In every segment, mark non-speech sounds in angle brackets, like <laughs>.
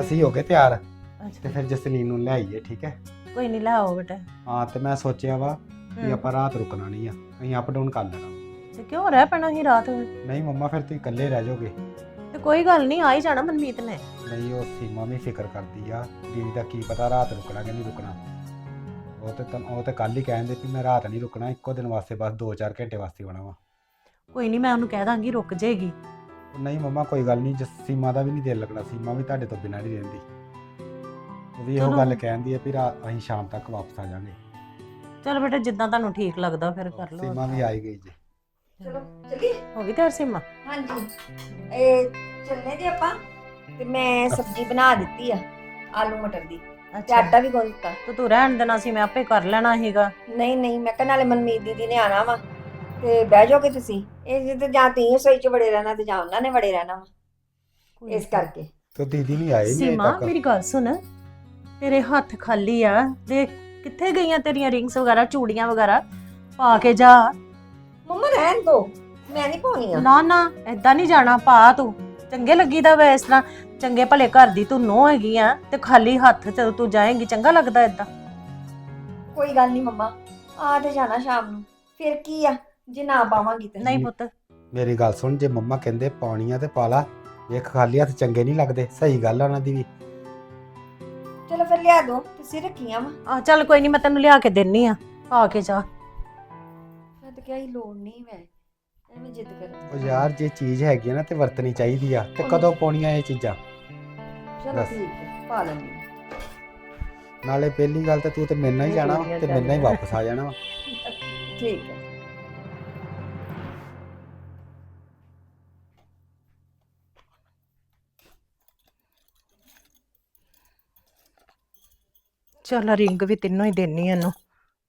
ਅਸੀਂ ਹੋ ਗਏ ਤਿਆਰ। ਤੇ ਅੱਛਾ ਫਿਰ ਜਸਲੀਨ ਨੂੰ ਲੈ ਆਈਏ ਠੀਕ ਹੈ ਕੋਈ ਨਹੀਂ ਲਾਓ ਬੇਟਾ। ਹਾਂ ਤੇ ਮੈਂ ਸੋਚਿਆ ਵਾ ਕਿ। ਆਪਾਂ ਰਾਤ ਰੁਕਣਾ ਨਹੀਂ ਆ ਅਸੀਂ ਅਪ ਡਾਊਨ ਕਰ ਲੈਣਾ। ਤੇ ਕਿਉਂ ਰਹਿ ਪੈਣਾ ਹੀ ਰਾਤ ਨਹੀਂ ਮੰਮਾ ਫਿਰ ਤੁਸੀਂ ਇਕੱਲੇ ਰਹਿ ਜਾਓਗੇ। ਤੇ ਕੋਈ ਗੱਲ ਨਹੀਂ ਆ ਹੀ ਜਾਣਾ ਮਨਮੀਤ ਨੇ। ਨਹੀਂ ਉਹ ਸੀਮਾ ਵੀ ਫਿਕਰ ਕਰਦੀ ਆ ਦੀਦੀ ਦਾ ਕੀ ਪਤਾ ਰਾਤ ਰੁਕਣਾ ਕਿ ਨਹੀਂ ਰੁਕਣਾ। ਉਹ ਤੇ ਤਨ ਉਹ ਤੇ ਕੱਲ ਹੀ ਕਹਿੰਦੇ ਕਿ ਮੈਂ ਰਾਤ ਨਹੀਂ ਰੁਕਣਾ ਇੱਕੋ ਦਿਨ ਵਾਸਤੇ ਬਸ 2-4 ਘੰਟੇ ਵਾਸਤੇ ਆਉਣਾ ਵਾ। ਕੋਈ ਨਹੀਂ ਮੈਂ ਉਹਨੂੰ ਕਹਿ ਦਾਂਗੀ ਰੁਕ ਜਾਏਗੀ ਨਹੀਂ ਮੰਮਾ ਕੋਈ ਗੱਲ ਨਹੀਂ ਜਸ ਸੀਮਾ ਦਾ ਵੀ ਨਹੀਂ ਦਿਲ ਲੱਗਣਾ ਸੀਮਾ ਵੀ ਤੁਹਾਡੇ ਤੋਂ ਬਿਨਾਂ ਨਹੀਂ ਰਹਿੰਦੀ। ਉਹ ਵੀ ਇਹੋ ਚਲੋ। ਗੱਲ ਕਹਿੰਦੀ ਆ ਵੀ ਰਾਤ ਅਸੀਂ ਸ਼ਾਮ ਤੱਕ ਵਾਪਸ ਆ ਜਾਾਂਗੇ। ਚਲ ਬੇਟਾ ਜਿੱਦਾਂ ਤੁਹਾਨੂੰ ਠੀਕ ਲੱਗਦਾ ਫਿਰ ਕਰ ਲਓ। ਸੀਮਾ ਵੀ ਆਈ ਗਈ ਜੀ। ਚਲੋ ਚੱਲੀਏ? ਹੋ ਗਈ ਤਿਆਰ ਸੀਮਾ? ਹਾਂਜੀ। ਇਹ ਚੱਲਨੇ ਜੇ ਆਪਾਂ ਤੇ ਮੈਂ ਸਬਜ਼ੀ ਬਣਾ ਦਿੱਤੀ ਆ ਆਲੂ ਮਟਰ ਦੀ। ਤੇ ਅੱਛਾ। ਆਟਾ ਵੀ ਗੁੰਨ ਦਿੱਤਾ ਤੇ ਤੂੰ ਰਹਿਣ ਦੇਣਾ ਸੀ ਮੈਂ ਆਪੇ ਕਰ ਲੈਣਾ ਸੀਗਾ। ਨਹੀਂ ਨਹੀਂ ਮੈਂ ਕਿਹਾ ਨਾਲੇ ਮਨਮੀਤ ਦੀਦੀ ਨੇ ਆਣਾ ਵਾ। ਤੇ ਬਹਿ ਜਾਓਗੇ ਤੁਸੀਂ। ਇਹ ਜਿੱਦ ਜਾਂ ਤੀ ਰਸੋਈ ਚ ਵੜੇ ਰਹਿਣਾ ਤੇ ਜਾਂ ਉਹਨਾਂ ਨੇ ਵੜੇ ਰਹਿਣਾ ਵਾ। ਇਸ ਕਰਕੇ। ਤੇ ਦੀਦੀ ਨਹੀਂ ਆਏ ਨਹੀਂ ਸੀਮਾ ਮੇਰੀ ਗੱਲ ਸੁਣ। ਤੇਰੇ ਹੱਥ ਖਾਲੀ ਆ। ਦੇਖ ਕਿੱਥੇ ਗਈਆਂ ਤੇਰੀਆਂ ਰਿੰਗਸ ਵਗੈਰਾ ਚੂੜੀਆਂ ਵਗੈਰਾ? ਪਾ ਕੇ ਜਾ। ਮੰਮਾ ਰਹਿਣ ਦੋ। ਮੈਂ ਨਹੀਂ ਪਾਉਣੀਆਂ। ਨਾ ਨਾ ਏਦਾਂ ਨਹੀਂ ਜਾਣਾ। ਪਾ ਤੂੰ। ਚੰਗੇ ਲੱਗੀਦਾ ਵੇ ਇਸ ਤਰ੍ਹਾਂ। ਚੰਗੇ ਭਲੇ ਘਰ ਦੀ ਤੂੰ ਨੋ ਹੈਗੀ ਆ ਤੇ ਖਾਲੀ ਹੱਥ ਚ ਤੂੰ ਜਾਏਂਗੀ। ਚੰਗਾ ਲੱਗਦਾ ਏਦਾਂ। ਕੋਈ ਗੱਲ ਨਹੀਂ ਮੰਮਾ। ਆ ਤੇ ਜਾਣਾ ਸ਼ਾਮ ਨੂੰ। ਫਿਰ ਕੀ ਆ? ਜੇ ਨਾ ਪਾਵਾਂਗੀ ਤੇ। ਨਹੀਂ ਪੁੱਤ। ਮੇਰੀ ਗੱਲ ਸੁਣ ਜੇ ਮੰਮਾ ਕਹਿੰਦੇ ਪਾਣੀ ਆ ਤੇ ਪਾ ਲਾ ਵੇਖ ਖਾਲੀ ਹੱਥ ਚੰਗੇ ਨਹੀਂ ਲੱਗਦੇ ਸਹੀ ਗੱਲ ਆ ਉਹਨਾਂ ਦੀ ਵੀ। ਚਲੋ ਫਿਰ ਲਿਆ ਦੋ ਤੁਸੀਂ ਰੱਖੀਆਂ ਵਾ। ਆ ਚੱਲ ਕੋਈ ਨਹੀਂ ਮੈਂ ਤੈਨੂੰ ਲਿਆ ਕੇ ਦੇਣੀ ਆ। ਪਾ ਕੇ ਜਾ। ਮੈਂ ਤਾਂ ਕਿਹਾ ਹੀ ਲੋੜ ਨਹੀਂ ਮੈਂ ਐਵੇਂ ਜਿੱਦ ਕਰ। ਉਹ ਯਾਰ ਜੇ ਚੀਜ਼ ਹੈਗੀ ਆ ਨਾ ਤੇ ਵਰਤਣੀ ਚਾਹੀਦੀ ਆ ਤੇ ਕਦੋਂ ਪਾਉਣੀਆਂ ਇਹ ਚੀਜ਼ਾਂ? ਚਲੋ ਬਸ। ਠੀਕ ਹੈ ਪਾ ਲੈਂਦੀ ਨਾਲੇ ਪਹਿਲੀ ਗੱਲ ਤੇ ਤੂੰ ਤੇ ਮੇਰੇ ਨਾਲ ਹੀ ਜਾਣਾ ਵਾ ਤੇ ਮੇਰੇ ਨਾਲ ਹੀ ਵਾਪਸ ਆ ਜਾਣਾ ਵਾ। ਠੀਕ ਹੈ ਚੱਲ ਰਿੰਗ ਵੀ ਤਿੰਨੋਂ ਹੀ ਦੇਣੀ ਇਹਨੂੰ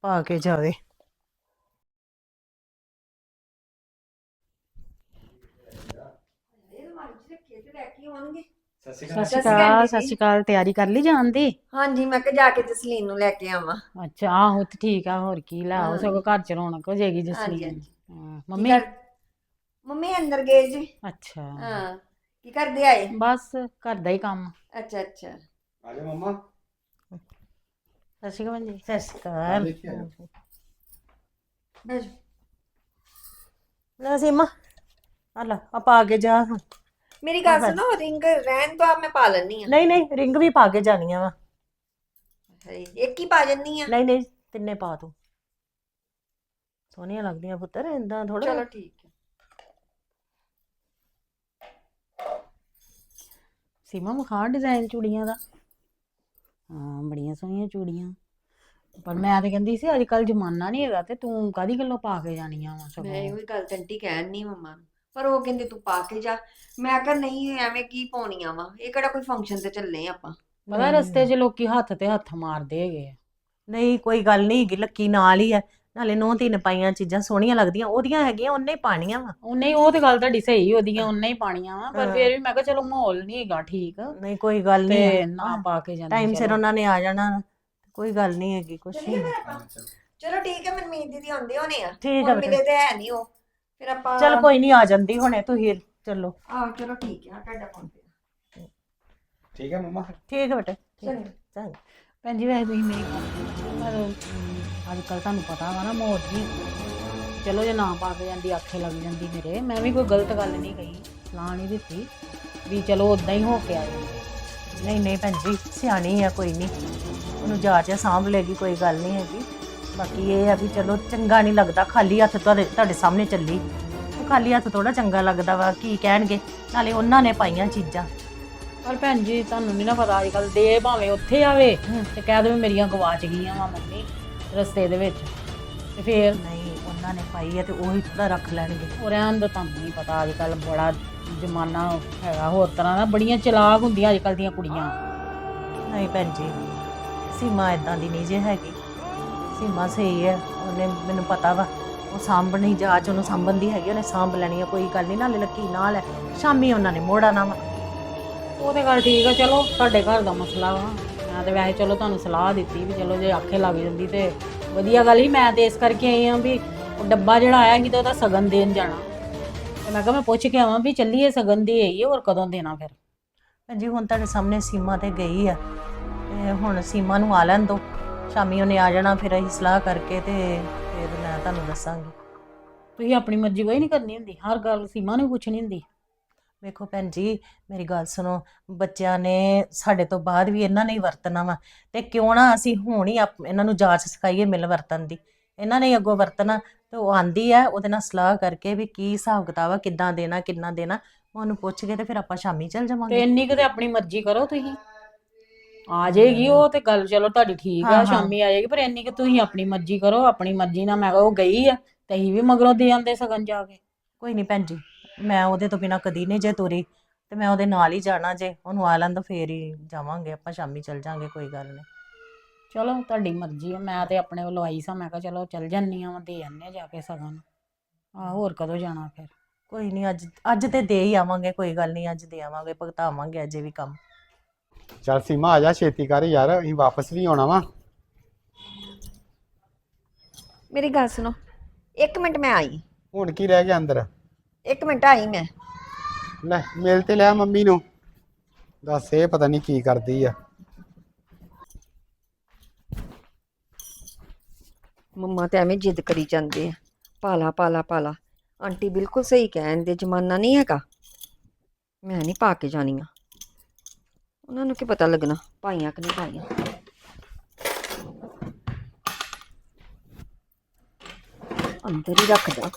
ਪਾ ਕੇ ਜਾਵੇ। ਕੇ ਸਤਿ ਸ਼੍ਰੀ ਸ਼੍ਰੀ ਅਕਾਲ ਅਕਾਲ ਜੀ। ਸਤਿ ਸ਼੍ਰੀ ਅਕਾਲ ਤਿਆਰੀ ਕਰ ਲਈ ਜਾਣ ਦੀ? ਹਾਂਜੀ ਮੈਂ ਕਿਹਾ ਜਾ ਕੇ ਜਸਲੀਨ ਨੂੰ ਲੈ ਕੇ ਆਵਾਂ। ਅੱਛਾ ਆਹੋ ਤੇ ਠੀਕ ਆ ਹੋਰ ਕੀ ਲਾ ਹਾਂ। ਸਗੋਂ ਘਰ ਚ ਰੌਣਕ ਹੋ ਜਾਏਗੀ ਹਾਂਜੀ ਜਸਲੀ ਹਾਂਜੀ। ਹਾਂ, ਕੀ ਮੰਮੀ? ਮੰਮੀ ਅੰਦਰ ਗਏ ਜੀ। ਅੱਛਾ। ਹਾਂ ਕੀ ਕਰਦੇ ਆਏ? ਬਸ ਘਰ ਦਾ ਹੀ ਕੰਮ। ਅੱਛਾ ਅੱਛਾ। ਆ ਜਾ ਮੰਮਾ। ਸਤਿ ਸ਼੍ਰੀ ਅਕਾਲ ਜੀ। ਸਤਿ ਸ਼੍ਰੀ ਅਕਾਲ। ਲੈ ਸੀਮਾ ਆ ਲੈ ਆ ਪਾ ਕੇ ਜਾ ਮੇਰੀ ਗੱਲ ਹਾਂ। ਸੁਣੋ ਰਿੰਗ ਰਹਿਣ ਤੋਂ ਆ ਮੈਂ ਪਾ ਲੈਣੀ ਆ ਨਹੀਂ ਨਹੀਂ ਰਿੰਗ ਵੀ ਪਾ ਕੇ ਜਾਣੀਆਂ ਵਾ। ਇੱਕ ਹੀ ਪਾ ਜੰਨੀ ਆ ਨਹੀਂ ਨਹੀਂ ਤਿੰਨੇ ਪਾ ਤੂੰ ਸੋਹਣੀਆਂ ਲੱਗਦੀਆਂ ਪੁੱਤਰ ਇੰਦਾਂ ਥੋੜਾ ਚਲੋ ਠੀਕ ਹੈ। ਸੀਮਾ ਮਖਾ ਡਿਜ਼ਾਈਨ ਚੂੜੀਆਂ ਦਾ। ਹਾਂ ਬੜੀਆਂ ਸੋਹਣੀਆਂ ਚੂੜੀਆਂ। ਪਰ ਮੈਂ ਤੇ ਕਹਿੰਦੀ ਸੀ ਅੱਜ ਕੱਲ ਜ਼ਮਾਨਾ ਨਹੀਂ ਹੈਗਾ ਤੇ ਤੂੰ ਕਾਦੀ ਗੱਲੋਂ ਪਾ ਕੇ ਜਾਣੀਆਂ ਵਾ ਮੈਂ ਸਗੋਂ? ਇਹੋ ਹੀ ਗੱਲ ਟੰਟੀ ਕਹਿਣ ਨਹੀਂ ਮੰਮਾ ਨੂੰ। ਪਰ ਉਹ ਕਹਿੰਦੇ ਤੂੰ ਪਾ ਕੇ ਜਾ। ਮੈਂ ਕਿਹਾ ਨਹੀਂ ਐਵੇਂ ਕੀ ਪਾਉਣੀਆਂ ਵਾ? ਇਹ ਕਿਹੜਾ ਕੋਈ ਫੰਕਸ਼ਨ ਤੇ ਚੱਲੇ ਆਪਾਂ? ਪਤਾ ਰਸਤੇ 'ਚ ਲੋਕੀ ਹੱਥ ਤੇ ਹੱਥ ਮਾਰਦੇ ਹੈਗੇ ਆ। ਨਹੀਂ ਕੋਈ ਗੱਲ ਨਹੀਂ ਹੈਗੀ ਲੱਕੀ ਨਾਲ ਹੀ ਹੈ ਨਾਲੇ ਨੌ ਤਿੰਨ ਪਾਈਆਂ ਚੀਜ਼ਾਂ ਸੋਹਣੀਆਂ ਲੱਗਦੀਆਂ ਉਹਦੀਆਂ ਹੈਗੀਆਂ ਉਹਨੇ ਹੀ ਪਾਣੀਆਂ ਵਾ। ਉਹ ਨਹੀਂ ਉਹ ਤੇ ਗੱਲ ਤੁਹਾਡੀ ਸਹੀ ਉਹਦੀਆਂ ਉਹਨੇ ਹੀ ਪਾਣੀਆਂ ਵਾ ਪਰ। ਫਿਰ ਵੀ ਮੈਂ ਕਿਹਾ ਚਲੋ ਮਾਹੌਲ ਨਹੀਂ ਹੈਗਾ ਠੀਕ। ਨਹੀਂ ਕੋਈ ਗੱਲ ਤੇ ਨਹੀਂ ਨਾ ਪਾ ਕੇ ਜਾਂਦੇ ਟਾਈਮ ਸਿਰ। ਉਹਨਾਂ ਨੇ ਆ ਜਾਣਾ ਕੋਈ ਗੱਲ ਨਹੀਂ ਹੈਗੀ ਕੁਛ ਨਹੀਂ। ਚਲੋ ਠੀਕ ਹੈ ਮਨਮੀਤ ਦੀਦੀ ਆਉਂਦੇ ਹੋਣੇ ਆ। ਠੀਕ ਹੁਣ ਹੈ ਮਿਲੇ ਤੇ ਹੈ ਨਹੀਂ ਉਹ। ਫਿਰ ਆਪਾਂ ਚਲ ਕੋਈ ਨਹੀਂ ਆ ਜਾਂਦੀ ਹੁਣੇ ਤੂੰ ਹੀਰ ਚੱਲੋ। ਆਹ ਚਲੋ ਠੀਕ ਹੈ ਆਹ ਤੁਹਾਡਾ ਫੋਨ ਤੇ ਠੀਕ ਹੈ ਮੰਮਾ। ਠੀਕ ਹੈ ਬੇਟੇ ਠੀਕ ਹੈ। ਚੰਗਾ। ਭੈਣ ਜੀ, ਵੈਸੇ ਤੁਸੀਂ ਮੇਰੀ ਗੱਲ ਸੁਣੋ। ਪਰ ਅੱਜ ਕੱਲ ਤੁਹਾਨੂੰ ਪਤਾ ਵਾ ਨਾ ਮੋਰ ਜੀ, ਚਲੋ ਜੇ ਨਾ ਪਾ ਕੇ ਜਾਂਦੀ, ਆਖੇ ਲੱਗ ਜਾਂਦੀ ਮੇਰੇ, ਮੈਂ ਵੀ ਕੋਈ ਗਲਤ ਗੱਲ ਨਹੀਂ ਕਹੀ, ਸਲਾਹ ਨਹੀਂ ਦਿੱਤੀ, ਵੀ ਚਲੋ ਉਦਾਂ ਹੀ ਹੋ ਕੇ ਆ ਜਾਂਦੇ ਨਹੀਂ ਨਹੀਂ ਭੈਣ ਜੀ, ਸਿਆਣੀ ਆ ਕੋਈ ਨਹੀਂ, ਉਹਨੂੰ ਜਾ ਕੇ ਸਾਂਭ ਲੇਗੀ, ਕੋਈ ਗੱਲ ਨਹੀਂ ਹੈਗੀ। ਬਾਕੀ ਇਹ ਆ ਵੀ ਚਲੋ ਚੰਗਾ ਨਹੀਂ ਲੱਗਦਾ, ਖਾਲੀ ਹੱਥ ਤੁਹਾਡੇ ਤੁਹਾਡੇ ਸਾਹਮਣੇ ਚੱਲੀ। ਉਹ ਖਾਲੀ ਹੱਥ ਥੋੜਾ ਚੰਗਾ ਲੱਗਦਾ ਵਾ, ਕੀ ਕਹਿਣਗੇ? ਨਾਲੇ ਉਹਨਾਂ ਨੇ ਪਾਈਆਂ ਚੀਜ਼ਾਂ। ਪਰ ਭੈਣ ਜੀ ਤੁਹਾਨੂੰ ਨਹੀਂ ਨਾ ਪਤਾ ਅੱਜ ਕੱਲ ਦੇ ਭਾਵੇਂ ਉੱਥੇ ਆਵੇ ਤੇ ਕਹਿ ਦੇਵੇ ਮੇਰੀਆਂ ਗਵਾਚ ਗਈਆਂ ਵਾ ਮੰਮੀ ਰਸਤੇ ਦੇ ਵਿੱਚ। ਤੇ ਫੇਰ? ਨਹੀਂ ਉਹਨਾਂ ਨੇ ਪਾਈ ਹੈ ਤੇ ਉਹੀ ਥੋੜਾ ਰੱਖ ਲੈਣਗੇ। ਉਹ ਰਹਿਣ ਦਾ ਤੁਹਾਨੂੰ ਨਹੀਂ ਪਤਾ ਅੱਜ ਕੱਲ ਬੜਾ ਜ਼ਮਾਨਾ ਹੈਗਾ ਹੋਰ ਤਰ੍ਹਾਂ ਦਾ ਬੜੀਆਂ ਚਲਾਕ ਹੁੰਦੀਆਂ ਅੱਜ ਕੱਲ ਦੀਆਂ ਕੁੜੀਆਂ। ਨਹੀਂ ਭੈਣ ਜੀ ਸੀਮਾ ਇਦਾਂ ਦੀ ਨਹੀਂ ਜੇ ਹੈਗੀ। ਸੀਮਾ ਸਹੀ ਹੈ ਉਹਨੇ ਮੈਨੂੰ ਪਤਾ ਵਾ। ਉਹ ਸਾਂਭਣੀ ਜਾਚ ਉਹਨੂੰ ਦੀ ਹੈਗੀ ਉਹਨੇ ਸਾਂਭ ਲੈਣੀ ਆ ਕੋਈ ਗੱਲ ਨਹੀਂ ਨਾਲੇ ਲੱਕੀ ਨਾਲ ਹੈ। ਸ਼ਾਮੀ ਉਹਨਾਂ ਨੇ ਮੋੜਾ ਨਾ ਵਾ। ਉਹ ਤੇ ਗੱਲ ਠੀਕ ਆ ਚਲੋ ਤੁਹਾਡੇ ਘਰ ਦਾ ਮਸਲਾ ਵਾ। ਮੈਂ ਤੇ ਵੈਸੇ ਚਲੋ ਤੁਹਾਨੂੰ ਸਲਾਹ ਦਿੱਤੀ ਵੀ ਚਲੋ ਜੇ ਆਖੇ ਲੱਗ ਜਾਂਦੀ ਤੇ ਵਧੀਆ ਗੱਲ ਹੀ ਮੈਂ ਤੇ ਇਸ ਕਰਕੇ ਆਈ ਆ ਵੀ ਉਹ ਡੱਬਾ ਜਿਹੜਾ ਆਇਆ ਕਿਤੇ ਉਹਦਾ ਸਗਨ ਦੇਣ ਜਾਣਾ। ਤੇ ਮੈਂ ਕਿਹਾ ਮੈਂ ਪੁੱਛ ਕੇ ਆਵਾਂ ਵੀ ਚੱਲੀਏ ਸਗਨ ਦੇ ਆਈਏ ਹੋਰ ਕਦੋਂ ਦੇਣਾ ਫਿਰ? ਭੈਣ ਜੀ ਹੁਣ ਤੁਹਾਡੇ ਸਾਹਮਣੇ ਸੀਮਾ ਤੇ ਗਈ ਆ। ਤੇ ਹੁਣ ਸੀਮਾ ਨੂੰ ਆ ਲੈਣ ਦੋ। ਸ਼ਾਮੀ ਉਹਨੇ ਆ ਜਾਣਾ ਫਿਰ ਅਸੀਂ ਸਲਾਹ ਕਰਕੇ ਤੇ ਫਿਰ ਮੈਂ ਤੁਹਾਨੂੰ ਦੱਸਾਂਗੀ। ਤੁਸੀਂ ਆਪਣੀ ਮਰਜ਼ੀ ਕੋਈ ਨਹੀਂ ਕਰਨੀ ਹੁੰਦੀ। ਹਰ ਗੱਲ ਸੀਮਾ ਨੂੰ ਪੁੱਛਣੀ ਹੁੰਦੀ। ਵੇਖੋ ਭੈਣ ਜੀ ਮੇਰੀ ਗੱਲ ਸੁਣੋ ਬੱਚਿਆਂ ਨੇ ਸਾਡੇ ਤੋਂ ਬਾਅਦ ਵੀ ਇਹਨਾਂ ਨੇ ਹੀ ਵਰਤਣਾ ਵਾ ਤੇ ਕਿਉਂ ਨਾ ਅਸੀਂ ਹੁਣ ਹੀ ਆਪ- ਇਹਨਾਂ ਨੂੰ ਜਾਂਚ ਸਿਖਾਈਏ ਮਿਲ ਵਰਤਨ ਦੀ। ਇਹਨਾਂ ਨੇ ਹੀ ਅੱਗੋਂ ਵਰਤਣਾ ਤੇ ਉਹ ਆਂਦੀ ਆ ਉਹਦੇ ਨਾਲ ਸਲਾਹ ਕਰਕੇ ਵੀ ਕੀ ਹਿਸਾਬ ਕਿਤਾਬ ਆ ਕਿੱਦਾਂ ਦੇਣਾ ਕਿੰਨਾ ਦੇਣਾ ਉਹਨੂੰ ਪੁੱਛ ਕੇ ਤੇ ਫਿਰ ਆਪਾਂ ਸ਼ਾਮੀ ਚੱਲ ਤੇ ਜਾਵਾਂਗੇ ਇੰਨੀ ਕਿਤੇ ਆਪਣੀ ਮਰਜ਼ੀ ਕਰੋ ਤੁਸੀਂ। ਆ ਜਾਏਗੀ ਉਹ ਤੇ ਗੱਲ ਚਲੋ ਤੁਹਾਡੀ ਠੀਕ ਹਾਂ, ਆ ਹਾਂ। ਸ਼ਾਮੀ ਆ ਜਾਏਗੀ ਪਰ ਇੰਨੀ ਕਿ ਤੁਸੀਂ ਆਪਣੀ ਮਰਜ਼ੀ ਕਰੋ ਆਪਣੀ ਮਰਜ਼ੀ ਨਾਲ ਮੈਂ ਕਿਹਾ ਉਹ ਗਈ ਆ ਤੇ ਅਸੀਂ ਵੀ ਮਗਰੋਂ ਦੇ ਆਂਦੇ ਸਗਨ ਜਾ ਕੇ। ਕੋਈ ਨਹੀਂ ਭੈਣ ਜੀ। ਮੈਂ ਉਹਦੇ ਤੋਂ ਬਿਨਾ ਕਦੀ ਨਹੀਂ ਜੇ ਤੁਰੀ ਤੇ ਮੈਂ ਉਹਦੇ ਨਾਲ ਹੀ ਜਾਣਾ ਜੇ। ਉਹਨੂੰ ਆ ਲੈਣ ਤਾਂ ਫੇਰ ਹੀ ਜਾਵਾਂਗੇ ਆਪਾਂ ਸ਼ਾਮੀ ਚੱਲ ਜਾਾਂਗੇ ਕੋਈ ਗੱਲ ਨਹੀਂ। ਚਲੋ ਤੁਹਾਡੀ ਮਰਜ਼ੀ ਆ ਮੈਂ ਤੇ ਆਪਣੇ ਵੱਲੋਂ ਆਈ ਸਾਂ ਮੈਂ ਕਿਹਾ ਚਲੋ ਚੱਲ ਜੰਨੀ ਆ ਦੇ ਆਨੇ ਜਾ ਕੇ ਸਗਨ ਆ ਹੋਰ ਕਦੋਂ ਜਾਣਾ ਫਿਰ? ਕੋਈ ਨਹੀਂ ਅੱਜ ਅੱਜ ਤੇ ਦੇ ਹੀ ਆਵਾਂਗੇ ਕੋਈ ਗੱਲ ਨਹੀਂ ਅੱਜ ਦੇ ਆਵਾਂਗੇ ਭੁਗਤਾਵਾਂਗੇ ਅਜੇ ਵੀ ਕੰਮ। ਚੱਲ ਸੀਮਾ ਆ ਜਾ ਛੇਤੀ ਕਰ ਯਾਰ ਅਸੀਂ ਵਾਪਸ ਵੀ ਆਉਣਾ ਵਾ। ਮੇਰੀ ਗੱਲ ਸੁਣੋ ਇੱਕ ਮਿੰਟ ਮੈਂ ਆਈ। ਹੁਣ ਕੀ ਰਹਿ ਗਿਆ ਅੰਦਰ? ਇੱਕ ਮਿੰਟ ਆਈ ਮੈਂ। ਲੈ ਮਿਲ ਤੇ ਲਿਆ ਮੰਮੀ ਨੂੰ। ਦੱਸ ਇਹ ਪਤਾ ਨਹੀਂ ਕੀ ਕਰਦੀ ਆ। ਮੰਮਾ ਤੇ ਐਵੇਂ ਜਿੱਦ ਕਰੀ ਜਾਂਦੇ ਆ। ਪਾਲਾ ਪਾਲਾ ਪਾਲਾ। ਆਂਟੀ ਬਿਲਕੁਲ ਸਹੀ ਕਹਿੰਦੇ ਜ਼ਮਾਨਾ ਨਹੀਂ ਹੈਗਾ। ਮੈਂ ਨਹੀਂ ਪਾ ਕੇ ਜਾਣੀਆਂ। ਉਹਨਾਂ ਨੂੰ ਕੀ ਪਤਾ ਲੱਗਣਾ ਪਾਈਆਂ ਕਿ ਨਹੀਂ ਪਾਈਆਂ। ਅੰਦਰ ਹੀ ਰੱਖਦਾ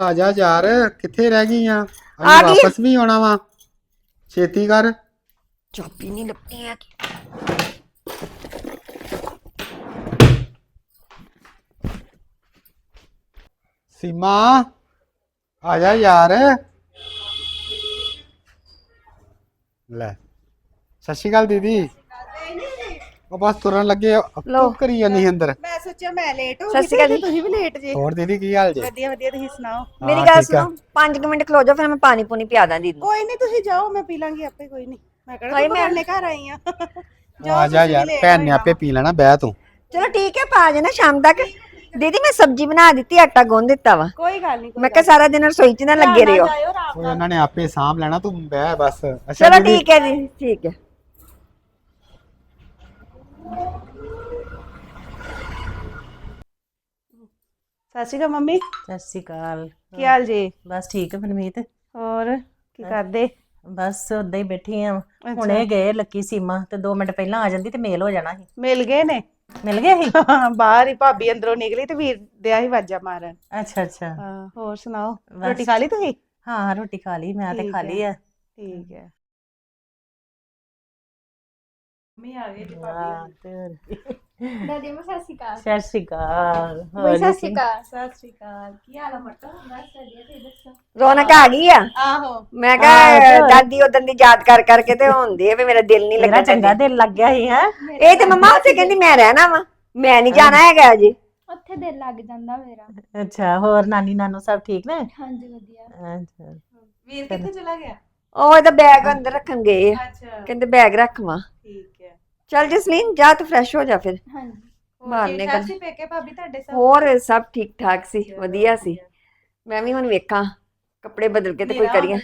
ਆ ਜਾ ਯਾਰ ਕਿੱਥੇ ਰਹਿ ਗਈ ਆ? ਆ ਗਈ। ਵਾਪਸ ਵੀ ਆਉਣਾ ਵਾ। ਛੇਤੀ ਕਰ। ਚਾਬੀ ਨਹੀਂ ਲੱਭਣੀ ਹੈ ਸੀਮਾ ਆ ਜਾ ਯਾਰ। ਲੈ। ਸਤਿ ਸ਼੍ਰੀ ਅਕਾਲ ਦੀਦੀ। ਉਹ ਬਸ ਤੁਰਨ ਲੱਗੇ ਆ। ਲਓ। ਤੂੰ ਕਰੀ ਜਾਨੀ ਅੰਦਰ। ਮੈਂ ਸੋਚਿਆ ਮੈਂ ਲੇਟ ਹੋ ਸਤਿ ਗਈ ਸ਼੍ਰੀ ਅਕਾਲ ਤੇ ਜੀ। ਤੁਸੀਂ ਵੀ ਲੇਟ ਜੇ। ਹੋਰ ਦੀਦੀ ਕੀ ਹਾਲ ਜੇ? ਵਧੀਆ ਵਧੀਆ ਤੁਸੀਂ ਸੁਣਾਓ? ਮੇਰੀ ਹਾਂ, ਗੱਲ ਠੀਕ ਆ। ਸੁਣੋ 5 ਮਿੰਟ ਖਲੋ ਜਾਓ ਫਿਰ ਮੈਂ ਪਾਣੀ ਪੂਣੀ ਪਿਆ ਦਾਂ ਦੀਦੀ ਨੂੰ। ਕੋਈ ਨਹੀਂ ਤੁਸੀਂ ਜਾਓ ਮੈਂ ਪੀ ਲਾਂਗੀ ਆਪੇ ਕੋਈ ਨਹੀਂ। ਮੈਂ ਕਿਹੜਾ ਹਾਏ, ਤੂੰ ਮੈਂ- ਬਗਾਨੇ ਘਰ ਆਈ ਆ। ਆ ਜਾ ਯਾਰ ਭੈਣ ਨੇ ਆਪੇ ਪੀ ਲੈਣਾ ਬਹਿ ਤੂੰ। ਚਲੋ ਠੀਕ ਹੈ ਪਾ ਜਾਣਾ ਸ਼ਾਮ ਤੱਕ। ਦੀਦੀ ਮੈਂ ਸਬਜ਼ੀ ਬਣਾ ਦਿੱਤੀ ਆਟਾ ਗੁੰਨ ਦਿੱਤਾ ਵਾ। ਕੋਈ ਗੱਲ ਨਹੀਂ ਮੈਂ ਕਿਹਾ ਸਾਰਾ ਦਿਨ ਰਸੋਈ 'ਚ ਨਾ ਲੱਗੇ ਰਹੋ। ਉਹ ਇਹਨਾਂ ਨੇ ਆਪੇ ਸਾਂਭ ਲੈਣਾ ਤੂੰ ਬਹਿ ਬਸ। ਅੱਛਾ ਚਲੋ ਦੀਦੀ। ਠੀਕ ਹੈ ਜੀ ਠੀਕ ਹੈ। ਸਤਿ ਸ਼੍ਰੀ ਅਕਾਲ ਮੰਮੀ। ਸਤਿ ਸ਼੍ਰੀ ਅਕਾਲ। ਕੀ ਹਾਲ ਜੀ? ਬਸ ਠੀਕ ਹੈ ਮਨਮੀਤ ਹੋਰ ਕੀ ਕਰਦੇ? ਬਸ ਉਦਾਂ ਹੀ ਬੈਠੀ ਆ। ਹੁਣੇ ਗਏ ਲੱਕੀ ਸੀਮਾ ਤੇ 2 ਮਿੰਟ ਪਹਿਲਾਂ ਆ ਜਾਂਦੀ ਤੇ ਮੇਲ ਹੋ ਜਾਣਾ ਸੀ। ਮਿਲ ਗਏ ਨੇ? ਮਿਲ ਗਏ ਸੀ? ਬਾਹਰ ਹੀ ਭਾਬੀ ਅੰਦਰੋਂ ਨਿਕਲੀ ਤੇ ਵੀਰ ਦਿਆ ਹੀ ਵਾਜਾ ਮਾਰਨ। ਅੱਛਾ ਅੱਛਾ। ਹਾਂ ਹੋਰ ਸੁਣਾਓ। ਰੋਟੀ ਖਾ ਲਈ ਤੁਸੀਂ? ਹਾਂ ਰੋਟੀ ਖਾ ਲਈ ਮੈਂ ਤੇ ਖਾ। ਲਈ ਆ। ਠੀਕ ਹੈ। ਮੰਮੀ ਆ ਗਏ ਜੀ ਹਾਂ, ਤੇ ਹੋਰ। ਦਾਦੀ ਮੈਂ ਸਤਿ ਸ਼੍ਰੀ ਅਕਾਲ। ਸਤਿ ਸ਼੍ਰੀ ਅਕਾਲ ਬਈ ਹੋਰ ਸਤਿ ਜੀ? ਸ਼੍ਰੀ ਅਕਾਲ। ਸਤਿ ਸ਼੍ਰੀ ਅਕਾਲ ਕੀ ਹਾਲ ਹੈ ਮਟਾ ਬਸ ਵਧੀਆ ਤੁਸੀਂ ਦੱਸੋ? ਰੌਣਕ ਆ ਗਈ ਆ? ਆਹੋ। ਮੈਂ ਹਾਂ, ਕਿਹਾ ਤੇ ਹੋਰ। ਦਾਦੀ ਉਦੋਂ ਦੀ ਯਾਦ ਕਰ ਕਰਕੇ ਤੇ ਹੁੰਦੀ ਹੈ ਵੀ ਮੇਰਾ ਦਿਲ ਨਹੀਂ ਲੱਗਦਾ ਚੰਗਾ ਦਿਲ ਲੱਗ ਗਿਆ ਸੀ ਹੈ? ਇਹ ਤੇ ਮੰਮਾ ਉੱਥੇ ਕਹਿੰਦੀ ਮੈਂ ਰਹਿਣਾ ਵਾ ਮੈਂ ਨਹੀਂ ਜਾਣਾ ਹੈਗਾ ਅਜੇ। ਉੱਥੇ ਦਿਲ ਲੱਗ ਜਾਂਦਾ ਮੇਰਾ। ਅੱਛਾ ਹੋਰ ਨਾਨੀ ਨਾਨੂ ਸਭ ਠੀਕ ਨੇ? ਹਾਂਜੀ ਵਧੀਆ। ਅੱਛਾ। ਵੀਰ ਕਿੱਥੇ ਚਲਾ ਗਿਆ? ਉਹ ਇਹਦਾ ਬੈਗ ਅੰਦਰ ਰੱਖਣ ਗਏ ਆ। ਅੱਛਾ। ਕਹਿੰਦੇ ਬੈਗ ਰੱਖਵਾ ਠੀਕ ਚੱਲ ਜਸਲੀਨ ਜਾ ਤੂੰ ਫਰੈਸ਼ ਹੋ ਜਾ ਫਿਰ। ਹਾਂਜੀ। ਠੀਕ ਨਿਕਲ। ਠਾਕ ਸੀ ਪੇਕੇ ਭਾਬੀ ਤੁਹਾਡੇ ਸਭ? ਹੋਰ ਸਭ ਠੀਕ ਠਾਕ ਸੀ ਵਧੀਆ ਸੀ। ਮੈਂ ਵੀ ਹੁਣ ਵੇਖਾਂ ਕੱਪੜੇ ਬਦਲ ਕੇ ਤੇ ਕੋਈ ਕਰੀਏ। ਹੀ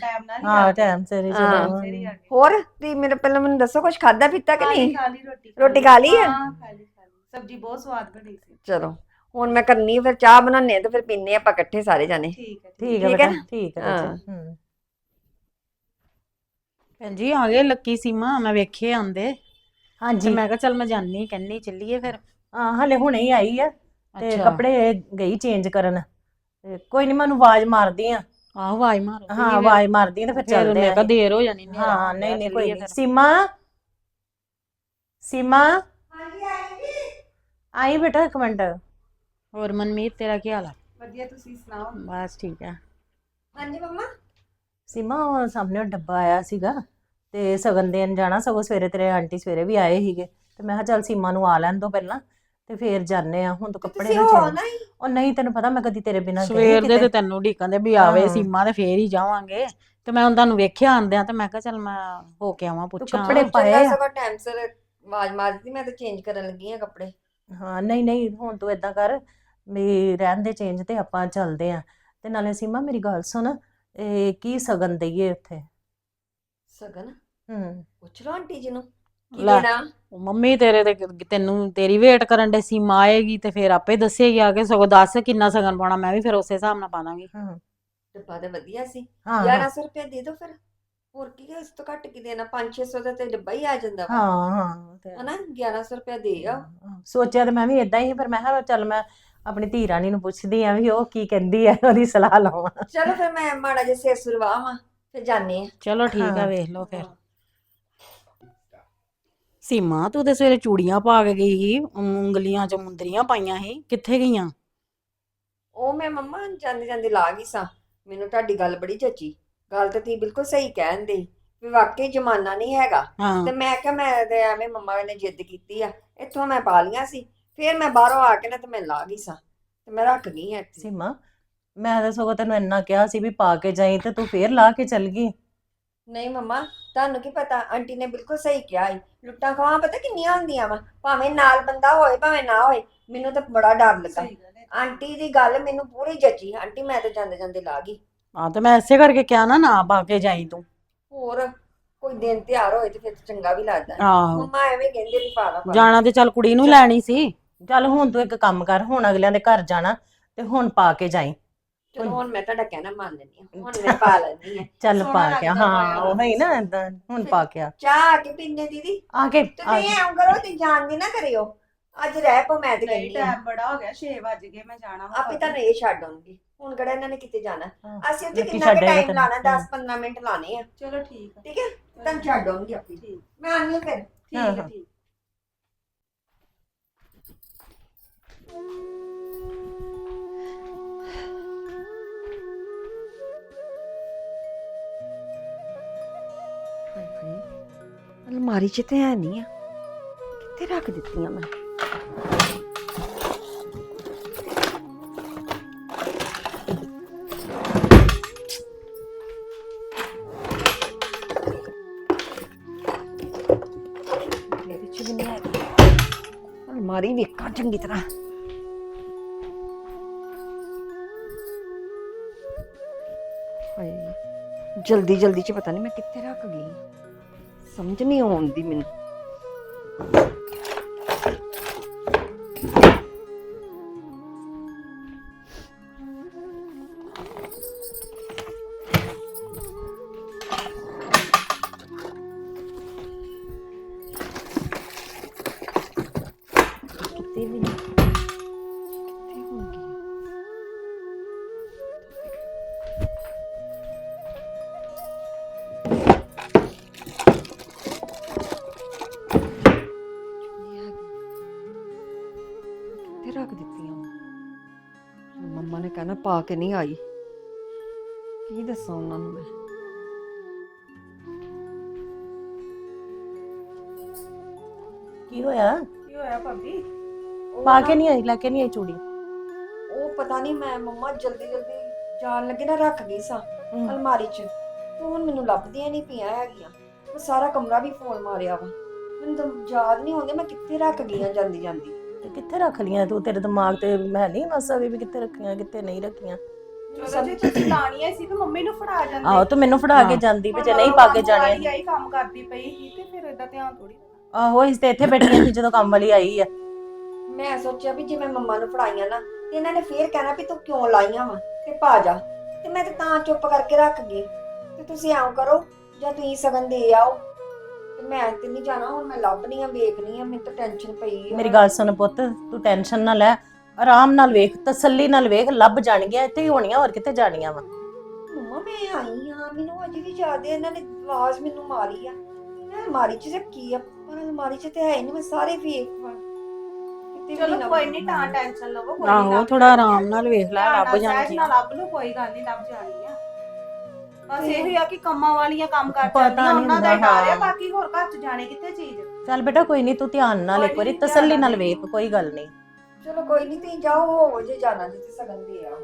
ਟਾਈਮ ਸਿਰ ਹੀ ਹਾਂ। ਚਲੋ। ਹੋਰ ਤੇ ਮੇਰੇ ਪਹਿਲਾਂ ਮੈਨੂੰ ਦੱਸੋ ਕੁਝ ਖਾਦਾ ਪੀਤਾ ਕਿ ਨਹੀਂ? ਖਾ ਲਈ ਰੋਟੀ ਰੋਟੀ ਖਾ ਲਈ ਹੈ? ਹਾਂ ਖਾ ਲਈ ਖਾ ਲਈ ਸਬਜ਼ੀ ਬਹੁਤ ਸਵਾਦ ਬਣੀ ਸੀ। ਚਲੋ ਹੁਣ ਮੈਂ ਕਰਨੀ ਆ, ਫਿਰ ਚਾਹ ਬਣਾਉਣੇ ਤੇ ਫਿਰ ਪੀਨੇ ਆਪਾਂ ਇਕੱਠੇ ਸਾਰੇ ਜਾਣੇ। ਠੀਕ ਹੈ ਠੀਕ ਹੈ। ਠੀਕ ਹੈ ਬੇਟਾ ਠੀਕ ਹੈ ਹਾਂ। ਬੱਚੇ ਹੂੰ। ਭੈਣ ਜੀ ਆ ਗਏ ਲੱਕੀ ਸੀਮਾ ਮੈਂ ਵੇਖੇ ਆਂਦੇ ਤੇ ਹਾਂਜੀ ਮੈਂ ਕਿਹਾ ਚੱਲ ਮੈਂ ਜਾਨੀ ਕਹਿੰਨੀ ਚੱਲੀਏ ਫਿਰ। ਹਾਂ ਹਲੇ ਹੁਣੇ ਹੀ ਆਈ ਆ ਤੇ ਅੱਛਾ। ਕੱਪੜੇ ਗਈ ਚੇਂਜ ਕਰਨ। ਤੇ ਕੋਈ ਨਹੀਂ ਮੈਨੂੰ ਆਵਾਜ਼ ਮਾਰਦੀ ਆ ਆਹੋ ਆਵਾਜ਼ ਮਾਰੋ ਹਾਂ ਆਵਾਜ਼ ਮਾਰਦੀ ਆ ਤੇ ਫਿਰ ਫਿਰ ਚੱਲਦੇ ਮੈਂ ਆ। ਕਿਹਾ ਦੇਰ ਹੋ ਜਾਣੀ ਹਨੇਰਾ ਹਾਂ ਹੋ ਨਹੀਂ ਗਿਆ, ਨਹੀਂ ਕੋਈ ਚੱਲੀਏ ਨਹੀਂ ਫਿਰ। ਸੀਮਾ? ਸੀਮਾ? ਆਈ ਬੇਟਾ ਇੱਕ ਮਿੰਟ। ਹੋਰ ਮਨਮੀਤ ਤੇਰਾ ਕੀ ਹਾਲ ਆ? ਵਧੀਆ ਤੁਸੀਂ ਸੁਣਾਓ? ਬਸ ਠੀਕ ਆ। ਹਾਂਜੀ ਮੰਮਾ। ਸੀਮਾ ਉਹ ਸਾਹਮਣੇ ਉਹ ਡੱਬਾ ਆਇਆ ਸੀਗਾ। ਤੇ ਸਗਨ ਦੇਣ ਜਾਣਾ ਸਗੋਂ ਸਵੇਰੇ ਤੇਰੇ ਆਂਟੀ ਸਵੇਰੇ ਵੀ ਆਏ ਸੀਗੇ। ਤੇ ਮੈਂ ਕਿਹਾ ਚੱਲ ਸੀਮਾ ਨੂੰ ਆ ਲੈਣ ਦੋ ਪਹਿਲਾਂ ਤੇ ਫੇਰ ਜਾਣੇ ਆ ਹੁਣ ਤੂੰ ਕੱਪੜੇ ਨਾ ਹੀ ਉਹ ਨਹੀਂ ਤੈਨੂੰ ਪਤਾ ਮੈਂ ਕਦੀ ਤੇਰੇ ਬਿਨਾਂ ਗਈ ਸਵੇਰ ਦੇ ਕਿਤੇ। ਤੇ ਤੈਨੂੰ ਢੀਕਾਂ ਦੇ ਵੀ ਆਵੇ। ਸੀਮਾ ਤੇ ਫੇਰ ਹੀ ਜਾਵਾਂਗੇ। ਤੇ ਮੈਂ ਉਹਨਾਂ ਨੂੰ ਵੇਖਿਆ ਆਂਦਿਆਂ ਤੇ ਮੈਂ ਕਿਹਾ ਚੱਲ ਮੈਂ ਹੋ ਕੇ ਆਵਾਂ ਪੁੱਛਾਂ। ਕੱਪੜੇ ਪਾਏ ਆ। ਸਗੋਂ ਟਾਈਮ ਸਿਰ ਆਵਾਜ਼ ਮਾਰ ਦਿੱਤੀ ਮੈਂ ਤਾਂ ਚੇਂਜ ਕਰਨ ਲੱਗੀ ਆ ਕੱਪੜੇ। ਹਾਂ ਨਹੀਂ ਨਹੀਂ ਹੁਣ ਤੂੰ ਏਦਾਂ ਕਰ ਵੀ ਰਹਿਣ ਦੇ ਚੇਂਜ ਤੇ ਆਪਾਂ ਚੱਲਦੇ ਆ ਤੇ ਨਾਲੇ ਸੀਮਾ ਮੇਰੀ ਗੱਲ ਸੁਣ ਇਹ ਕੀ ਸਗਨ ਦਈਏ ਉੱਥੇ? ਸਗਨ? ਹੂੰ। ਪੁੱਛ ਲਓ ਆਂਟੀ ਜੀ ਨੂੰ ਕੀ ਲੈ। ਦੇਣਾ ਉਹ ਮੰਮੀ ਤੇਰੇ ਤੇ ਕ- ਤੈਨੂੰ ਤੇਰੀ ਵੇਟ ਕਰਨ ਦੇ ਸੀਮਾ ਆਏਗੀ ਤੇ ਫਿਰ ਆਪੇ ਦੱਸੇਗੀ ਆ ਕੇ ਸਗੋਂ ਦੱਸ ਕਿੰਨਾ ਸਗਨ ਪਾਉਣਾ ਮੈਂ ਵੀ ਫਿਰ ਉਸੇ ਹਿਸਾਬ ਨਾਲ ਪਾ ਦਾਂਗੀ। ਹਾਂ। ਡੱਬਾ ਤਾਂ ਵਧੀਆ ਸੀ ਹਾਂ 1100 ਰੁਪਏ ਦੇ ਦਿਓ ਫਿਰ। ਹੋਰ ਕੀ ਹੈ ਇਸ ਤੋਂ ਘੱਟ ਕੀ ਦੇਣਾ? 5-600 ਦਾ ਤੇ ਡੱਬਾ ਹੀ ਆ ਜਾਂਦਾ ਵਾ। ਹਾਂ ਹਾਂ ਤੇ- ਹਨਾ 1100 ਰੁਪਏ ਦੇ ਆ ਹਾਂ, ਸੋਚਿਆ ਤੇ ਮੈਂ ਵੀ ਇਦਾਂ ਹੀ ਪਰ ਮੈਂ ਕਿਹਾ ਚੱਲ ਮੈਂ ਆਪਣੀ ਧੀ ਰਾਣੀ ਨੂੰ ਪੁੱਛਦੀ ਆ ਵੀ ਉਹ ਕੀ ਕਹਿੰਦੀ ਆ ਉਹਦੀ ਸਲਾਹ ਲਵਾਂ। ਚਲੋ ਫਿਰ ਮੈਂ ਮਾੜਾ ਜਿਹਾ ਸਿਰ ਸੁਰਵਾਵਾਂ ਫਿਰ ਜਾਣੇ ਆ। ਚਲੋ ਠੀਕ ਆ ਹਾਂ। ਵੇਖ ਲਓ ਫਿਰ। ਸੀਮਾ ਤੂੰ ਤੇ ਸਵੇਰੇ ਚੂੜੀਆਂ ਪਾ ਕੇ ਗਈ ਸੀ ਉਂਗਲੀਆਂ 'ਚ ਮੁੰਦਰੀਆਂ ਪਾਈਆਂ ਸੀ ਕਿੱਥੇ ਗਈਆਂ? ਉਹ ਮੈਂ ਮੰਮਾ ਜਾਂਦੀ ਜਾਂਦੀ ਲਾ ਗਈ ਸਾਂ ਮੈਨੂੰ ਤੁਹਾਡੀ ਗੱਲ ਬੜੀ ਜੱਚੀ। ਗੱਲ ਤੇ ਤੁਸੀਂ ਬਿਲਕੁਲ ਸਹੀ ਕਹਿੰਦੇ ਵੀ ਵਾਕਈ ਜ਼ਮਾਨਾ ਨਹੀਂ ਹੈਗਾ। ਹਾਂ। ਤੇ ਮੈਂ ਕਿਹਾ ਮੈਂ ਤੇ ਐਵੇਂ ਮੰਮਾ ਨੇ ਜਿੱਦ ਕੀਤੀ ਆ ਇੱਥੋਂ ਮੈਂ ਪਾ ਲੀਆਂ ਸੀ ਫਿਰ ਮੈਂ ਬਾਹਰੋਂ ਆ ਕੇ ਨਾ ਤੇ ਮੈਂ ਲਾ ਗਈ ਸਾਂ ਤੇ ਮੈਂ ਰੱਖ ਗਈ ਆ ਇੱਥੇ। ਸੀਮਾ ਮੈਂ ਤਾਂ ਸਗੋਂ ਤੈਨੂੰ ਇੰਨਾ ਕਿਹਾ ਸੀ ਵੀ ਪਾ ਕੇ ਜਾਈ ਤੇ ਤੂੰ ਫੇਰ ਲਾ ਕੇ ਚੱਲ ਗਈ। ਨਹੀਂ ਮੰਮਾ ਤੁਹਾਨੂੰ ਕੀ ਪਤਾ ਆਂਟੀ ਨੇ ਬਿਲਕੁਲ ਸਹੀ ਕਿਹਾ ਈ ਲੁੱਟਾਂ ਖਵਾਂ ਪਤਾ ਕਿੰਨੀਆਂ ਹੁੰਦੀਆਂ ਵਾ ਭਾਵੇਂ ਨਾਲ ਬੰਦਾ ਹੋਏ ਭਾਵੇਂ ਨਾ ਹੋਏ ਮੈਨੂੰ ਤਾਂ ਬੜਾ ਡਰ ਲੱਗਾ। ਆਂਟੀ ਦੀ ਗੱਲ ਮੈਨੂੰ ਪੂਰੀ ਜੱਜੀ ਆਂਟੀ ਮੈਂ ਤਾਂ ਜਾਂਦੇ ਜਾਂਦੇ ਲਾ ਗਈ। ਆ ਤੇ ਮੈਂ ਇਸੇ ਕਰਕੇ ਕਿਹਾ ਨਾ ਨਾ ਪਾ ਕੇ ਜਾਈ ਤੂੰ। ਹੋਰ ਕੋਈ ਦਿਨ ਤਿਉਹਾਰ ਹੋਏ ਤੇ ਫਿਰ ਤਾਂ ਚੰਗਾ ਵੀ ਲੱਗਦਾ। ਆਹੋ। ਮੰਮਾ ਐਵੇਂ ਕਹਿੰਦੇ ਵੀ ਪਾ ਲਾ ਪਾ ਲਾ। ਜਾਣਾ ਤੇ ਚੱਲ ਕੁੜੀ ਨੂੰ ਲੈਣੀ ਸੀ। ਚੱਲ ਹੁਣ ਤੂੰ ਇੱਕ ਕੰਮ ਕਰ ਹੁਣ ਅਗਲਿਆਂ ਦੇ ਘਰ ਜਾਣਾ ਤੇ ਹੁਣ ਪਾ ਕੇ ਜਾਈ। ਚਲੋ ਹੁਣ ਮੈਂ ਤੁਹਾਡਾ ਕਹਿਣਾ ਮੰਨ ਲੈਂਦੀ ਹਾਂ ਹੁਣ ਮੈਂ ਪਾ <laughs> ਲੈਂਦੀ ਹਾਂ। ਚੱਲ ਸੋਹਣਾ ਪਾ ਕੇ ਆ, ਲੱਗਦਾ ਹਾਂ ਪਾਇਆ ਉਹ ਹੀ ਨਾ ਏਦਾਂ ਹੁਣ ਪਾ ਕੇ ਆ। ਚਾਹ ਆ ਕੇ ਪੀਨੇ ਦੀਦੀ? ਆ ਕੇ ਤੇ ਆ ਨਹੀਂ ਐਂ ਕਰੋ ਤੇ ਜਾਣ ਦੀ ਨਾ ਕਰਿਓ। ਅੱਜ ਰਹਿ ਪੋ ਮੈਂ ਤੇ ਨਹੀਂ ਕਹਿੰਦੀ ਹਾਂ। ਟਾਈਮ ਬੜਾ ਹੋ ਗਿਆ 6 ਵਜ ਗਏ ਮੈਂ ਜਾਣਾ ਵਾ ਆਪੇ ਤੁਹਾਨੂੰ ਇਹ ਛੱਡ ਆਉਂਗੀ। ਹੁਣ ਕਿਹੜਾ ਇਹਨਾਂ ਨੇ ਕਿਤੇ ਜਾਣਾ? ਹਾਂ, ਅਸੀਂ ਉੱਥੇ ਲੋਕੀ ਕਿੰਨਾ ਕੁ ਛੱਡੇਗਾ ਟਾਈਮ। ਲਾਣਾ ਹਾਂ। 10 15 ਮਿੰਟ ਲਾਣੇ ਆ। ਚਲੋ ਠੀਕ ਆ। ਠੀਕ ਹੈ ਤੁਹਾਨੂੰ ਛੱਡ ਆਉਂਗੀ ਆਪੇ। ਠੀਕ। ਮੈਂ ਆਨੀ ਫਿਰ। ਠੀਕ ਹਾਂ, ਆ ਹਾਂ। ਠੀਕ। ਅਲਮਾਰੀ 'ਚ ਤੇ ਹੈ ਨਹੀਂ ਆ। ਕਿੱਥੇ ਰੱਖ ਦਿੱਤੀਆਂ ਮੈਂ? ਅਲਮਾਰੀ ਵੇਖਾਂ ਚੰਗੀ ਤਰ੍ਹਾਂ। ਹਾਏ ਜਲਦੀ ਜਲਦੀ 'ਚ ਪਤਾ ਨਹੀਂ ਮੈਂ ਕਿੱਥੇ ਰੱਖ ਗਈ। ਸਮਝ ਨਹੀਂ ਆਉਂਦੀ ਮੈਨੂੰ। ਕੇ ਨਹੀਂ ਆਈ। ਕੀ ਦੱਸਾਂ ਉਹਨਾਂ ਨੂੰ ਮੈਂ? ਕੀ ਹੋਇਆ? ਕੀ ਹੋਇਆ ਭਾਬੀ? ਉਹ ਪਾ ਨਾ- ਕੇ ਨਹੀਂ ਆਈ ਲੈ ਕੇ ਨਹੀਂ ਆਈ ਚੂੜੀ? ਉਹ ਪਤਾ ਨਹੀਂ ਮੈਂ ਮੰਮਾ ਜਲਦੀ ਜਲਦੀ ਜਾਣ ਲੱਗੇ ਨਾ ਰੱਖ ਗਈ ਸਾਂ ਹਮ। ਅਲਮਾਰੀ 'ਚ। ਤੇ ਹੁਣ ਮੈਨੂੰ ਲੱਭਦੀਆਂ ਨਹੀਂ ਪਈਆਂ ਹੈਗੀਆਂ। ਮੈਂ ਸਾਰਾ ਕਮਰਾ ਵੀ ਫੋਨ ਮਾਰਿਆ ਵਾ। ਮੈਨੂੰ ਤਾਂ ਯਾਦ ਨਹੀਂ ਆਉਂਦੇ ਮੈਂ ਕਿੱਥੇ ਰੱਖ ਗਈਆਂ ਜਾਂਦੀ ਜਾਂਦੀ। ਤੇ ਕਿੱਥੇ ਰੱਖ ਲੀਆਂ ਤੂੰ ਤੇਰੇ ਦਿਮਾਗ ਤੇ ਮੈਂ ਨਹੀਂ ਮਸਾ ਵੀ ਕਿੱਥੇ ਰੱਖੀਆਂ ਕਿੱਥੇ ਨਹੀਂ ਰੱਖੀਆਂ। ਚਲੋ ਜੇ ਤੁਸੀਂ ਲਾਣੀਆਂ ਸੀ ਤਾਂ ਮੰਮੀ ਨੂੰ ਫੜਾ ਜਾਂਦੇ। ਆਹੋ ਤੂੰ ਮੈਨੂੰ ਫੜਾ ਕੇ। ਜਾਂਦੀ ਵੀ ਜੇ ਨਹੀਂ ਪਾ ਕੇ ਵਾਲੀ ਆਈ ਕੰਮ ਕਰਦੀ ਪਈ ਸੀ ਤੇ ਫਿਰ ਏਦਾਂ ਧਿਆਨ ਥੋੜੀ ਆਹੋ ਇਸ ਤੇ ਇੱਥੇ ਬੈਠੀਆਂ ਸੀ ਜਦੋਂ ਕੰਮ ਵਾਲੀ ਆਈ ਆ। ਮੈਂ ਸੋਚਿਆ ਵੀ ਜੇ ਮੈਂ ਮੰਮਾ ਨੂੰ ਫੜਾਈਆਂ ਨਾ ਤੇ ਇਹਨਾਂ ਨੇ ਫੇਰ ਕਹਿਣਾ ਵੀ ਤੂੰ ਕਿਉਂ ਲਾਈਆਂ ਵਾ? ਤੇ ਪਾ ਜਾ। ਤੇ ਮੈਂ ਤੇ ਤਾਂ ਚੁੱਪ ਕਰਕੇ ਰੱਖ ਗਈ। ਤੇ ਤੁਸੀਂ ਐਂ ਕਰੋ ਜਾਂ ਤੁਸੀਂ ਸਗਨ ਦੇ ਆਓ। ਤੇ ਮੈਂ ਤੇ ਨਹੀਂ ਜਾਣਾ ਹੁਣ ਮੈਂ ਲੱਭਣੀ ਆ ਵੇਖਣੀ ਆ ਮੈਨੂੰ ਤਾਂ ਟੈਨਸ਼ਨ ਪਈ ਆ। ਮੇਰੀ ਗੱਲ ਸੁਣ ਪੁੱਤ ਤੂੰ ਟੈਨਸ਼ਨ ਨਾ ਲੈ ਆਰਾਮ ਨਾਲ ਵੇਖ ਤਸੱਲੀ ਨਾਲ ਵੇਖ ਲੱਭ ਜਾਣਗੀਆਂ ਇੱਥੇ ਹੀ ਹੋਣੀਆਂ ਹੋਰ ਕਿੱਥੇ ਜਾਣੀਆਂ ਵਾ? ਮੰਮਾ ਮੈਂ ਆਈ ਹਾਂ ਮੈਨੂੰ ਅਜੇ ਵੀ ਯਾਦ ਹੈ ਇਹਨਾਂ ਨੇ ਆਵਾਜ਼ ਮੈਨੂੰ ਮਾਰੀ ਆ। ਮੈਂ ਅਲਮਾਰੀ 'ਚ ਰੱਖੀ ਆ? ਪਰ ਅਲਮਾਰੀ 'ਚ ਤੇ ਹੈ ਨਹੀਂ ਮੈਂ ਸਾਰੇ ਵੇਖ ਵਾ ਕਿਤੇ ਵੀ ਚਲੋ ਲੱਭ- ਕੋਈ ਨਹੀਂ ਤਾਂ ਟੈਨਸ਼ਨ ਲਵੋ ਕੋਈ ਆਹੋ ਲੱਭ ਥੋੜਾ ਆ। ਆਰਾਮ ਨਾਲ ਵੇਖ ਲੈ ਲੱਭ ਸਹਿਜ ਜਾਣਗੀਆਂ। ਨਾਲ ਲੱਭ ਲਓ ਕੋਈ ਗੱਲ ਨਹੀਂ ਲੱਭ ਜਾਣੀ ਆ ਬਸ ਇਹ ਹੀ ਆ ਕਿ ਕੰਮਾਂ ਵਾਲੀਆਂ ਕੰਮ ਕਰ ਪਤਾ ਜਾਂਦੀਆਂ ਨੀ ਉਹਨਾਂ ਦਾ ਹੀ ਹੁੰਦਾ, ਡਰ ਆ ਹਾਂ। ਬਾਕੀ ਹੋਰ ਘਰ ਚ ਜਾਣੇ ਕਿੱਥੇ ਚੀਜ਼? ਚੱਲ ਬੇਟਾ ਕੋਈ ਨਹੀਂ ਤੂੰ ਧਿਆਨ ਨਾਲ ਇੱਕ ਵਾਰੀ ਤਸੱਲੀ ਨਾਲ ਵੇਖ ਕੋਈ ਗੱਲ ਨਹੀਂ ਚਲੋ ਕੋਈ ਨਹੀਂ ਤੁਸੀਂ ਜਾਓ ਹੋ ਜੇ ਜਾਣਾ ਜਿੱਥੇ ਸਗਨ ਦੇ ਆ।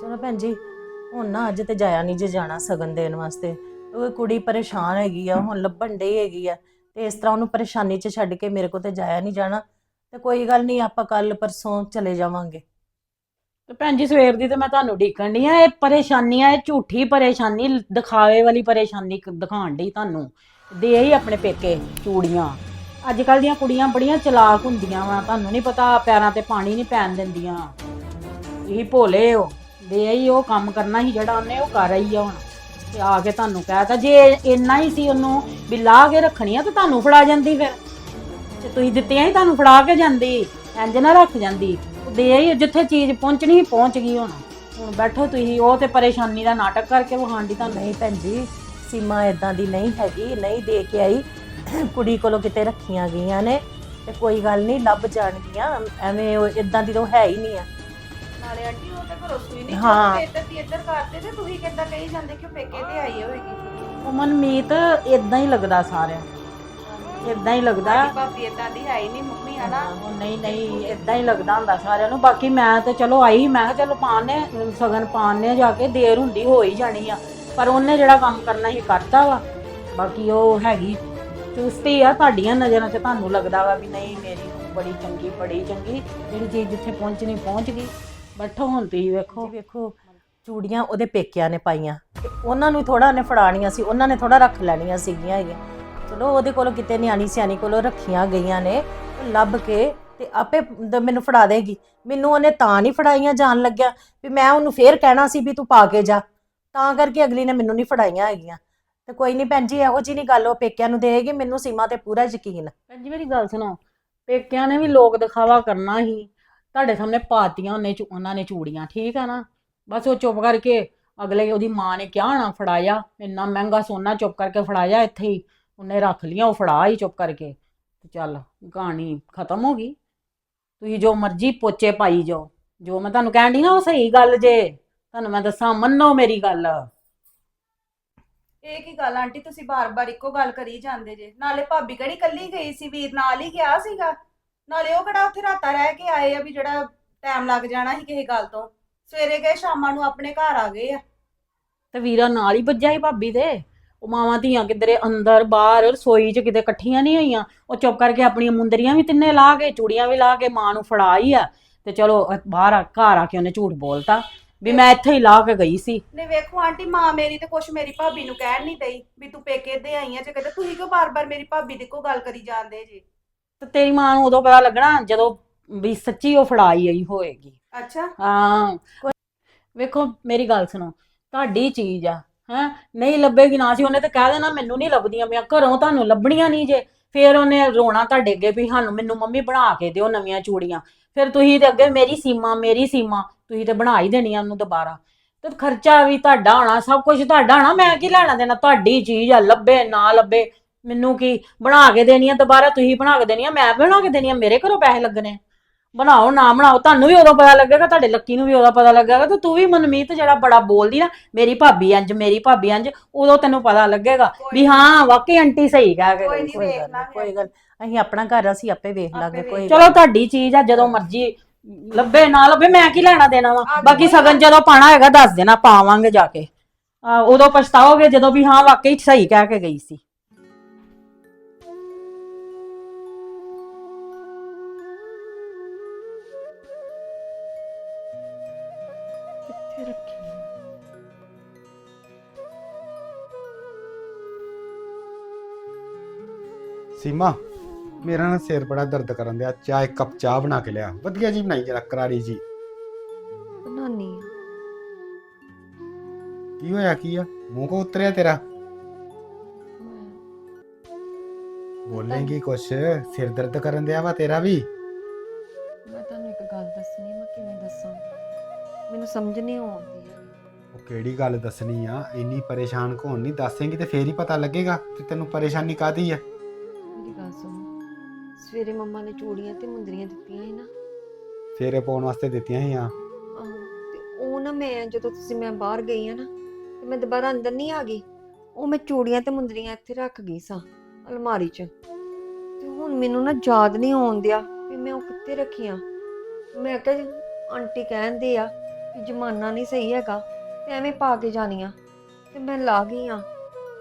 ਚਲੋ ਭੈਣ ਜੀ ਹੁਣ ਨਾ ਅੱਜ ਤੇ ਜਾਇਆ ਨਹੀਂ ਜੇ ਜਾਣਾ ਸਗਨ ਦੇਣ ਵਾਸਤੇ। ਉਹ ਕੁੜੀ ਪਰੇਸ਼ਾਨ ਹੈਗੀ ਆ ਹੁਣ ਲੱਭਣ ਡਈ ਹੈਗੀ ਆ ਤੇ ਇਸ ਤਰ੍ਹਾਂ ਉਹਨੂੰ ਪਰੇਸ਼ਾਨੀ 'ਚ ਛੱਡ ਕੇ ਮੇਰੇ ਕੋਲ ਤੇ ਜਾਇਆ ਨਹੀਂ ਜਾਣਾ। ਤੇ ਕੋਈ ਗੱਲ ਨਹੀਂ ਆਪਾਂ ਕੱਲ ਪਰਸੋਂ ਚਲੇ ਜਾਵਾਂਗੇ। ਤੇ ਭੈਣ ਜੀ, ਸਵੇਰ ਦੀ ਤੇ ਮੈਂ ਤੁਹਾਨੂੰ ਢੀਕਣ ਡਈ ਆ ਇਹ ਪਰੇਸ਼ਾਨੀ ਆ, ਇਹ ਝੂਠੀ ਪਰੇਸ਼ਾਨੀ, ਦਿਖਾਵੇ ਵਾਲੀ ਪਰੇਸ਼ਾਨੀ ਕ- ਦਿਖਾਉਣ ਡਈ ਤੁਹਾਨੂੰ। ਦੇ ਹੀ ਆਪਣੇ ਪੇਕੇ ਚੂੜੀਆਂ। ਅੱਜ ਕੱਲ ਦੀਆਂ ਕੁੜੀਆਂ ਬੜੀਆਂ ਚਲਾਕ ਹੁੰਦੀਆਂ ਵਾ, ਤੁਹਾਨੂੰ ਨਹੀਂ ਪਤਾ, ਪੈਰਾਂ ਤੇ ਪਾਣੀ ਨਹੀਂ ਪੈਣ ਦਿੰਦੀਆਂ। ਇਹ ਭੋਲੇ ਹੋ। ਦੇ ਹੀ ਉਹ ਕੰਮ ਕਰਨਾ ਸੀ ਜਿਹੜਾ ਉਹਨੇ, ਉਹ ਕਰ ਰਹੀ ਆ ਹੁਣ। ਤੇ ਆ ਕੇ ਤੁਹਾਨੂੰ ਕਹਿਤਾ ਜੇ ਇੰਨਾ ਹੀ ਸੀ ਉਹਨੂੰ ਵੀ ਲਾਹ ਕੇ ਰੱਖਣੀ ਆ, ਤਾਂ ਤੁਹਾਨੂੰ ਫੜਾ ਜਾਂਦੀ ਫਿਰ। ਤੇ ਤੁਸੀਂ ਦਿੱਤੀਆਂ ਹੀ ਤੁਹਾਨੂੰ ਫੜਾ ਕੇ ਜਾਂਦੀ ਇੰਜ ਨਾ ਰੱਖ ਜਾਂਦੀ। ਦੇ ਹੀ ਜਿੱਥੇ ਚੀਜ਼ ਪਹੁੰਚਣੀ ਸੀ ਪਹੁੰਚ ਗਈ ਹੁਣ। ਹੁਣ ਬੈਠੋ ਤੁਸੀਂ ਉਹ ਤੇ ਪਰੇਸ਼ਾਨੀ ਦਾ ਨਾਟਕ ਕਰਕੇ ਵਹਾਂਡੀ ਤੁਹਾਨੂੰ ਨਹੀਂ ਭੈਣ ਜੀ। ਸੀਮਾ ਇਦਾਂ ਦੀ ਨਹੀਂ ਹੈਗੀ ਨਹੀਂ ਦੇ ਕੇ ਆਈ। ਕੁੜੀ ਕੋਲੋਂ ਕਿਤੇ ਰੱਖੀਆਂ ਗਈਆਂ ਨੇ ਤੇ ਕੋਈ ਗੱਲ ਨਹੀਂ ਲੱਭ ਜਾਣਗੀਆਂ। ਐਵੇਂ ਉਹ ਇਦਾਂ ਦੀ ਤਾਂ ਉਹ ਹੈ ਹੀ ਨਹੀਂ ਆ। ਨਾਲੇ ਆਂਟੀ ਉਹ ਤਾਂ ਘਰੋਂ ਸੂਈ ਨਹੀਂ ਹਾਂ। ਕੇ ਇੱਧਰ ਦੀ ਇੱਧਰ ਕਰਦੇ ਤੇ ਤੁਸੀਂ ਕਿੱਦਾਂ ਕਹੀ ਜਾਂਦੇ ਕਿ ਉਹ ਪੇਕੇ ਤੇ ਆਈ ਹੋਏਗੀ। ਉਹ ਮਨਮੀਤ ਇਦਾਂ ਹੀ ਲੱਗਦਾ ਸਾਰਿਆਂ ਇਦਾਂ ਹੀ ਲੱਗਦਾ। ਸਾਡੀ ਭਾਬੀ ਇਦਾਂ ਦੀ ਹੈ ਹੀ ਨਹੀਂ ਮੰਮੀ ਹਨਾ। ਉਹ ਨਹੀਂ ਨਹੀਂ ਇਦਾਂ ਹੀ ਲੱਗਦਾ ਹੁੰਦਾ ਸਾਰਿਆਂ ਨੂੰ। ਬਾਕੀ ਮੈਂ ਤੇ ਚਲੋ ਆਈ ਮੈਂ ਕਿਹਾ ਚਲੋ ਪਾਣੇ ਸਗਨ ਪਾਣੇ ਜਾ ਕੇ ਦੇਰ ਹੁੰਦੀ ਹੋ ਹੀ ਜਾਣੀ ਆ। ਪਰ ਉਹਨੇ ਜਿਹੜਾ ਕੰਮ ਕਰਨਾ ਸੀ ਕਰਤਾ ਵਾ। ਬਾਕੀ ਉਹ ਹੈਗੀ। ਚੁਸਤੀ ਆ ਤੁਹਾਡੀਆਂ ਨਜ਼ਰਾਂ 'ਚ ਤੁਹਾਨੂੰ ਲੱਗਦਾ ਵਾ ਵੀ ਨਹੀਂ ਮੇਰੀ ਬੜੀ ਚੰਗੀ ਬੜੀ ਚੰਗੀ। ਜਿਹੜੀ ਚੀਜ਼ ਜਿੱਥੇ ਪਹੁੰਚਣੀ ਪਹੁੰਚ ਗਈ। ਬੈਠੋ ਹੁਣ ਤੁਸੀਂ ਵੇਖੋ। ਜੀ ਵੇਖੋ ਚੂੜੀਆਂ ਉਹਦੇ ਪੇਕਿਆਂ ਨੇ ਪਾਈਆਂ। ਤੇ ਉਹਨਾਂ ਨੂੰ ਥੋੜਾ ਉਹਨੇ ਫੜਾਣੀਆਂ ਸੀ ਉਹਨਾਂ ਨੇ ਥੋੜਾ ਰੱਖ ਲੈਣੀਆਂ ਸੀਗੀਆਂ ਹੈਗੀਆਂ। ਚਲੋ ਉਹਦੇ ਕੋਲੋਂ ਕਿਤੇ ਨਿਆਣੀ ਸਿਆਣੀ ਕੋਲੋਂ ਰੱਖੀਆਂ ਗਈਆਂ ਨੇ, ਲੱਭ ਕੇ ਤੇ ਆਪੇ ਦ- ਮੈਨੂੰ ਫੜਾ ਦੇਗੀ। ਮੈਨੂੰ ਉਹਨੇ ਤਾਂ ਨਹੀਂ ਫੜਾਈਆਂ ਜਾਣ ਲੱਗਿਆ ਵੀ ਮੈਂ ਉਹਨੂੰ ਫੇਰ ਕਹਿਣਾ ਸੀ ਵੀ ਤੂੰ ਪਾ ਕੇ ਜਾ। ਤਾਂ ਕਰਕੇ ਅਗਲੀ ਨੇ ਮੈਨੂੰ ਨਹੀਂ ਫੜਾਈਆਂ ਹੈਗੀਆਂ। ਤੇ ਕੋਈ ਨਹੀਂ ਭੈਣ ਜੀ, ਇਹੋ ਜਿਹੀ ਨਹੀਂ ਗੱਲ ਉਹ ਪੇਕਿਆਂ ਨੂੰ ਦੇਗੀ ਮੈਨੂੰ ਸੀਮਾ ਤੇ ਪੂਰਾ ਯਕੀਨ। ਹੈ। ਭੈਣ ਜੀ, ਮੇਰੀ ਗੱਲ ਸੁਣੋ, ਪੇਕਿਆਂ ਨੇ ਵੀ ਲੋਕ ਦਿਖਾਵਾ ਕਰਨਾ ਹੀ। ਤੁਹਾਡੇ ਸਾਹਮਣੇ ਪਾਤੀਆਂ ਉਹਨੇ ਚੂ- ਉਹਨਾਂ ਨੇ ਚੂੜੀਆਂ, ਠੀਕ ਆ ਨਾ? ਬਸ ਉਹ ਚੁੱਪ ਕਰਕੇ ਅਗਲੇ ਉਹਦੀ ਮਾਂ ਨੇ ਕਿਹਾ ਨਾ ਫੜਾਇਆ, ਇੰਨਾ ਮਹਿੰਗਾ ਸੋਨਾ ਚੁੱਪ ਕਰਕੇ ਫੜਾਇਆ ਇੱਥੇ ਹੀ। ਉਹਨੇ ਰੱਖ ਲਿਆ ਉਹ ਫੜਾ ਹੀ ਚੁੱਪ ਕਰਕੇ। ਤੇ ਚੱਲ ਕਹਾਣੀ ਖਤਮ ਹੋ ਗਈ। ਤੁਸੀਂ ਜੋ ਮਰਜ਼ੀ ਪੋਚੇ ਪਾਈ ਜਾਓ। ਜੋ ਮੈਂ ਤੁਹਾਨੂੰ ਕਹਿਣ ਦੀ ਨਾ ਉਹ ਸਹੀ ਗੱਲ ਜੇ। ਤੁਹਾਨੂੰ ਮੈਂ ਦੱਸਾਂ ਮੰਨੋ ਮੇਰੀ ਗੱਲ। ਇਹ ਕੀ ਗੱਲ ਆਂਟੀ? ਤੁਸੀਂ ਬਾਰ-ਬਾਰ ਇੱਕੋ ਗੱਲ ਕਰੀ ਜਾਂਦੇ ਜੇ। ਨਾਲੇ ਭਾਬੀ ਕਿਹੜੀ ਕੱਲੀ ਗਈ ਸੀ ਵੀਰ ਨਾਲ ਹੀ ਗਿਆ ਸੀਗਾ। ਨਾਲੇ ਉਹ ਕਿਹੜਾ ਉੱਥੇ ਰਾਤਾਂ ਰਹਿ ਕੇ ਆਏ ਆ ਵੀ ਜਿਹੜਾ ਟਾਈਮ ਲੱਗ ਜਾਣਾ ਸੀ ਕਿਸੇ ਗੱਲ ਤੋਂ। ਸਵੇਰੇ ਗਏ ਸ਼ਾਮਾਂ ਨੂੰ ਆਪਣੇ ਘਰ ਆ ਗਏ ਆ। ਤੇ ਵੀਰਾ ਨਾਲ ਹੀ ਵੱਜਿਆ ਸੀ ਭਾਬੀ ਦੇ। ਉਹ ਮਾਵਾਂ ਧੀਆਂ ਕਿਧਰੇ ਅੰਦਰ ਬਾਹਰ ਰਸੋਈ 'ਚ ਕਿਤੇ ਇਕੱਠੀਆਂ ਨਹੀਂ ਹੋਈਆਂ। ਉਹ ਚੁੱਪ ਕਰਕੇ ਆਪਣੀਆਂ ਮੁੰਦਰੀਆਂ ਵੀ ਤਿੰਨੇ ਲਾ ਕੇ ਚੂੜੀਆਂ ਵੀ ਲਾ ਕੇ ਮਾਂ ਨੂੰ ਫੜਾ ਹੀ ਆ। ਤੇ ਚਲੋ ਬਾਹਰ ਆ- ਘਰ ਆ ਕੇ ਉਹਨੇ ਝੂਠ ਬੋਲਤਾ। ਵੀ ਮੈਂ ਇੱਥੇ ਹੀ ਲਾ ਕੇ ਗਈ ਸੀ। ਨੇ ਵੇਖੋ ਆਂਟੀ ਮਾਂ ਮੇਰੀ ਤੇ ਕੁਛ ਮੇਰੀ ਭਾਬੀ ਨੂੰ ਕਹਿਣ ਨਹੀਂ ਦਈ ਵੀ ਤੂੰ ਪੇਕੇ ਦੇ ਆਈ ਆ ਜੇ ਕਹਿੰਦੇ ਤੁਸੀਂ ਕਿਉਂ ਬਾਰ-ਬਾਰ ਮੇਰੀ ਭਾਬੀ ਦੀ ਕੋ ਗੱਲ ਕਰੀ ਜਾਂਦੇ ਜੇ? ਤੇ ਤੇਰੀ ਮਾਂ ਨੂੰ ਉਦੋਂ ਪਤਾ ਲੱਗਣਾ ਜਦੋਂ ਵੀ ਸੱਚੀ ਉਹ ਫੜਾਈ ਆਈ ਹੋਏਗੀ। ਅੱਛਾ। ਹਾਂ। ਵੇਖੋ ਮੇਰੀ ਗੱਲ ਸੁਣੋ। ਤੁਹਾਡੀ ਚੀਜ਼ ਆ। ਹੈ? ਨਹੀਂ ਲੱਭੇਗੀ ਨਾ ਸੀ, ਉਹਨੇ ਤਾਂ ਕਹਿ ਦੇਣਾ ਮੈਨੂੰ ਨਹੀਂ ਲੱਭਦੀਆਂ ਪਈਆਂ, ਘਰੋਂ ਤੁਹਾਨੂੰ ਲੱਭਣੀਆਂ ਨਹੀਂ ਜੇ। ਫਿਰ ਉਹਨੇ ਰੋਣਾ ਤੁਹਾਡੇ ਅੱਗੇ ਵੀ ਸਾਨੂੰ, ਮੈਨੂੰ ਮੰਮੀ ਬਣਾ ਕੇ ਦਿਓ ਨਵੀਆਂ ਚੂੜੀਆਂ। ਫਿਰ ਤੁਸੀਂ ਤੇ ਅੱਗੇ ਮੇਰੀ ਸੀਮਾ ਮੇਰੀ ਸੀਮਾ, ਤੁਸੀਂ ਤੇ ਬਣਾ ਹੀ ਦੇਣੀਆਂ ਉਹਨੂੰ ਦੁਬਾਰਾ। ਤੇ ਖਰਚਾ ਵੀ ਤੁਹਾਡਾ ਹੋਣਾ, ਸਭ ਕੁਝ ਤੁਹਾਡਾ ਹੋਣਾ, ਮੈਂ ਕੀ ਲੈਣਾ ਦੇਣਾ? ਤੁਹਾਡੀ ਚੀਜ਼ ਆ, ਲੱਭੇ, ਨਾ ਲੱਭੇ, ਮੈਨੂੰ ਕੀ ਬਣਾ ਕੇ ਦੇਣੀ ਆ, ਦੁਬਾਰਾ ਤੁਸੀਂ ਬਣਾ ਕੇ ਦੇਣੀ ਆ, ਮੈਂ ਬਣਾ ਕੇ ਦੇਣੀ ਆ, ਮੇਰੇ ਘਰੋਂ ਪੈਸੇ ਲੱਗਣੇ। ਬਣਾਓ ਨਾ ਬਣਾਓ ਤੁਹਾਨੂੰ ਵੀ ਉਦੋਂ ਪਤਾ ਲੱਗੇਗਾ ਤੁਹਾਡੇ ਲੱਕੀ ਨੂੰ ਵੀ ਉਦੋਂ ਪਤਾ ਲੱਗੇਗਾ ਤੇ ਤੂੰ ਵੀ ਮਨਮੀਤ ਜਿਹੜਾ ਬੜਾ ਬੋਲਦੀ ਨਾ ਮੇਰੀ ਭਾਬੀ ਇੰਜ ਮੇਰੀ ਭਾਬੀ ਇੰਜ ਉਦੋਂ ਤੈਨੂੰ ਪਤਾ ਲੱਗੇਗਾ ਵੀ ਹਾਂ ਵਾਕਈ ਆਂਟੀ ਸਹੀ ਕਹਿ ਕੇ ਕੋਈ ਗਈ। ਗੱਲ ਨੀ, ਲਾਂਗੇ ਕੋਈ ਗੱਲ ਅਸੀਂ ਆਪਣਾ ਘਰ ਅਸੀਂ ਆਪੇ ਵੇਖ ਲਾਂਗੇ ਕੋਈ ਚਲੋ ਤੁਹਾਡੀ ਚੀਜ਼ ਆ ਜਦੋਂ ਮਰਜ਼ੀ ਲੱਭੇ ਨਾ ਲੱਭੇ ਮੈਂ ਕੀ ਲੈਣਾ ਦੇਣਾ ਵਾ? ਬਾਕੀ ਸਗਨ ਜਦੋਂ ਪਾਣਾ ਹੈਗਾ ਦੱਸ ਦੇਣਾ ਪਾਵਾਂਗੇ ਜਾ ਕੇ। ਆ, ਉਦੋਂ ਪਛਤਾਓਗੇ ਜਦੋਂ ਵੀ ਹਾਂ ਵਾਕਈ ਸਹੀ ਕਹਿ ਕੇ ਗਈ ਸੀ। ਸੀਮਾ ਮੇਰਾ ਨਾ ਸਿਰ ਬੜਾ ਦਰਦ ਕਰਨ ਦਿਆ। ਚਾਹ ਇੱਕ ਕੱਪ ਚਾਹ ਬਣਾ ਕੇ ਲਿਆ। ਵਧੀਆ ਜੀ ਬਣਾਈ ਜਰਾ ਕਰਾਰੀ ਜੀ। ਬਣਾਉਣੀ ਕੀ ਹੋਇਆ ਕੀ ਆ? ਮੂੰਹ ਕੋ ਉਤਰਿਆ ਤੇਰਾ? ਬੋਲੇਂਗੀ ਕੁਛ? ਸਿਰ ਦਰਦ ਕਰਨ ਦਿਆ ਵਾ ਤੇਰਾ ਵੀ? ਮੈਂ ਤੁਹਾਨੂੰ ਇੱਕ ਗੱਲ ਦੱਸਣੀ ਮੈਂ ਕਿਵੇਂ ਦੱਸਾਂ? ਮੈਨੂੰ ਸਮਝ ਨਹੀਂ ਆਉਂਦੀ ਉਹ ਕਿਹੜੀ ਗੱਲ ਦੱਸਣੀ ਆ? ਇੰਨੀ ਪਰੇਸ਼ਾਨ ਕੋਣ ਨਹੀਂ ਦੱਸੇਂਗੀ ਤੇ ਫੇਰ ਹੀ ਪਤਾ ਲੱਗੇਗਾ ਕਿ ਤੈਨੂੰ ਪਰੇਸ਼ਾਨੀ ਕਾਦੀ ਆ। ਸਵੇਰੇ ਮੰਮਾ ਨੇ ਚੂੜੀਆਂ ਤੇ ਮੁੰਦਰੀਆਂ ਦਿੱਤੀਆਂ ਸੀ ਨਾ। ਫੇਰੇ ਪਾਉਣ ਵਾਸਤੇ ਦਿੱਤੀਆਂ ਸੀ ਆ। ਆਹੋ, ਤੇ ਉਹ ਨਾ ਮੈਂ ਜਦੋਂ ਤੁਸੀਂ ਮੈਂ ਬਾਹਰ ਗਈ ਆ ਨਾ ਤੇ ਮੈਂ ਦੁਬਾਰਾ ਅੰਦਰ ਨਹੀਂ ਆ ਗਈ ਉਹ ਮੈਂ ਚੂੜੀਆਂ ਤੇ ਮੁੰਦਰੀਆਂ ਇੱਥੇ ਰੱਖ ਗਈ ਸਾਂ ਅਲਮਾਰੀ 'ਚ। ਤੇ ਹੁਣ ਮੈਨੂੰ ਨਾ ਯਾਦ ਨਹੀਂ ਆਉਣ ਦਿਆ ਵੀ ਮੈਂ ਉਹ ਕਿੱਥੇ ਰੱਖੀਆਂ ਮੈਂ ਕਿਹਾ ਜੀ, ਆਂਟੀ ਕਹਿੰਦੇ ਆ ਕਿ ਜ਼ਮਾਨਾ ਨਹੀਂ ਸਹੀ ਹੈਗਾ ਤੇ ਐਵੇਂ ਪਾ ਕੇ ਜਾਣੀਆਂ। ਤੇ ਮੈਂ ਲਾ ਗਈ ਆ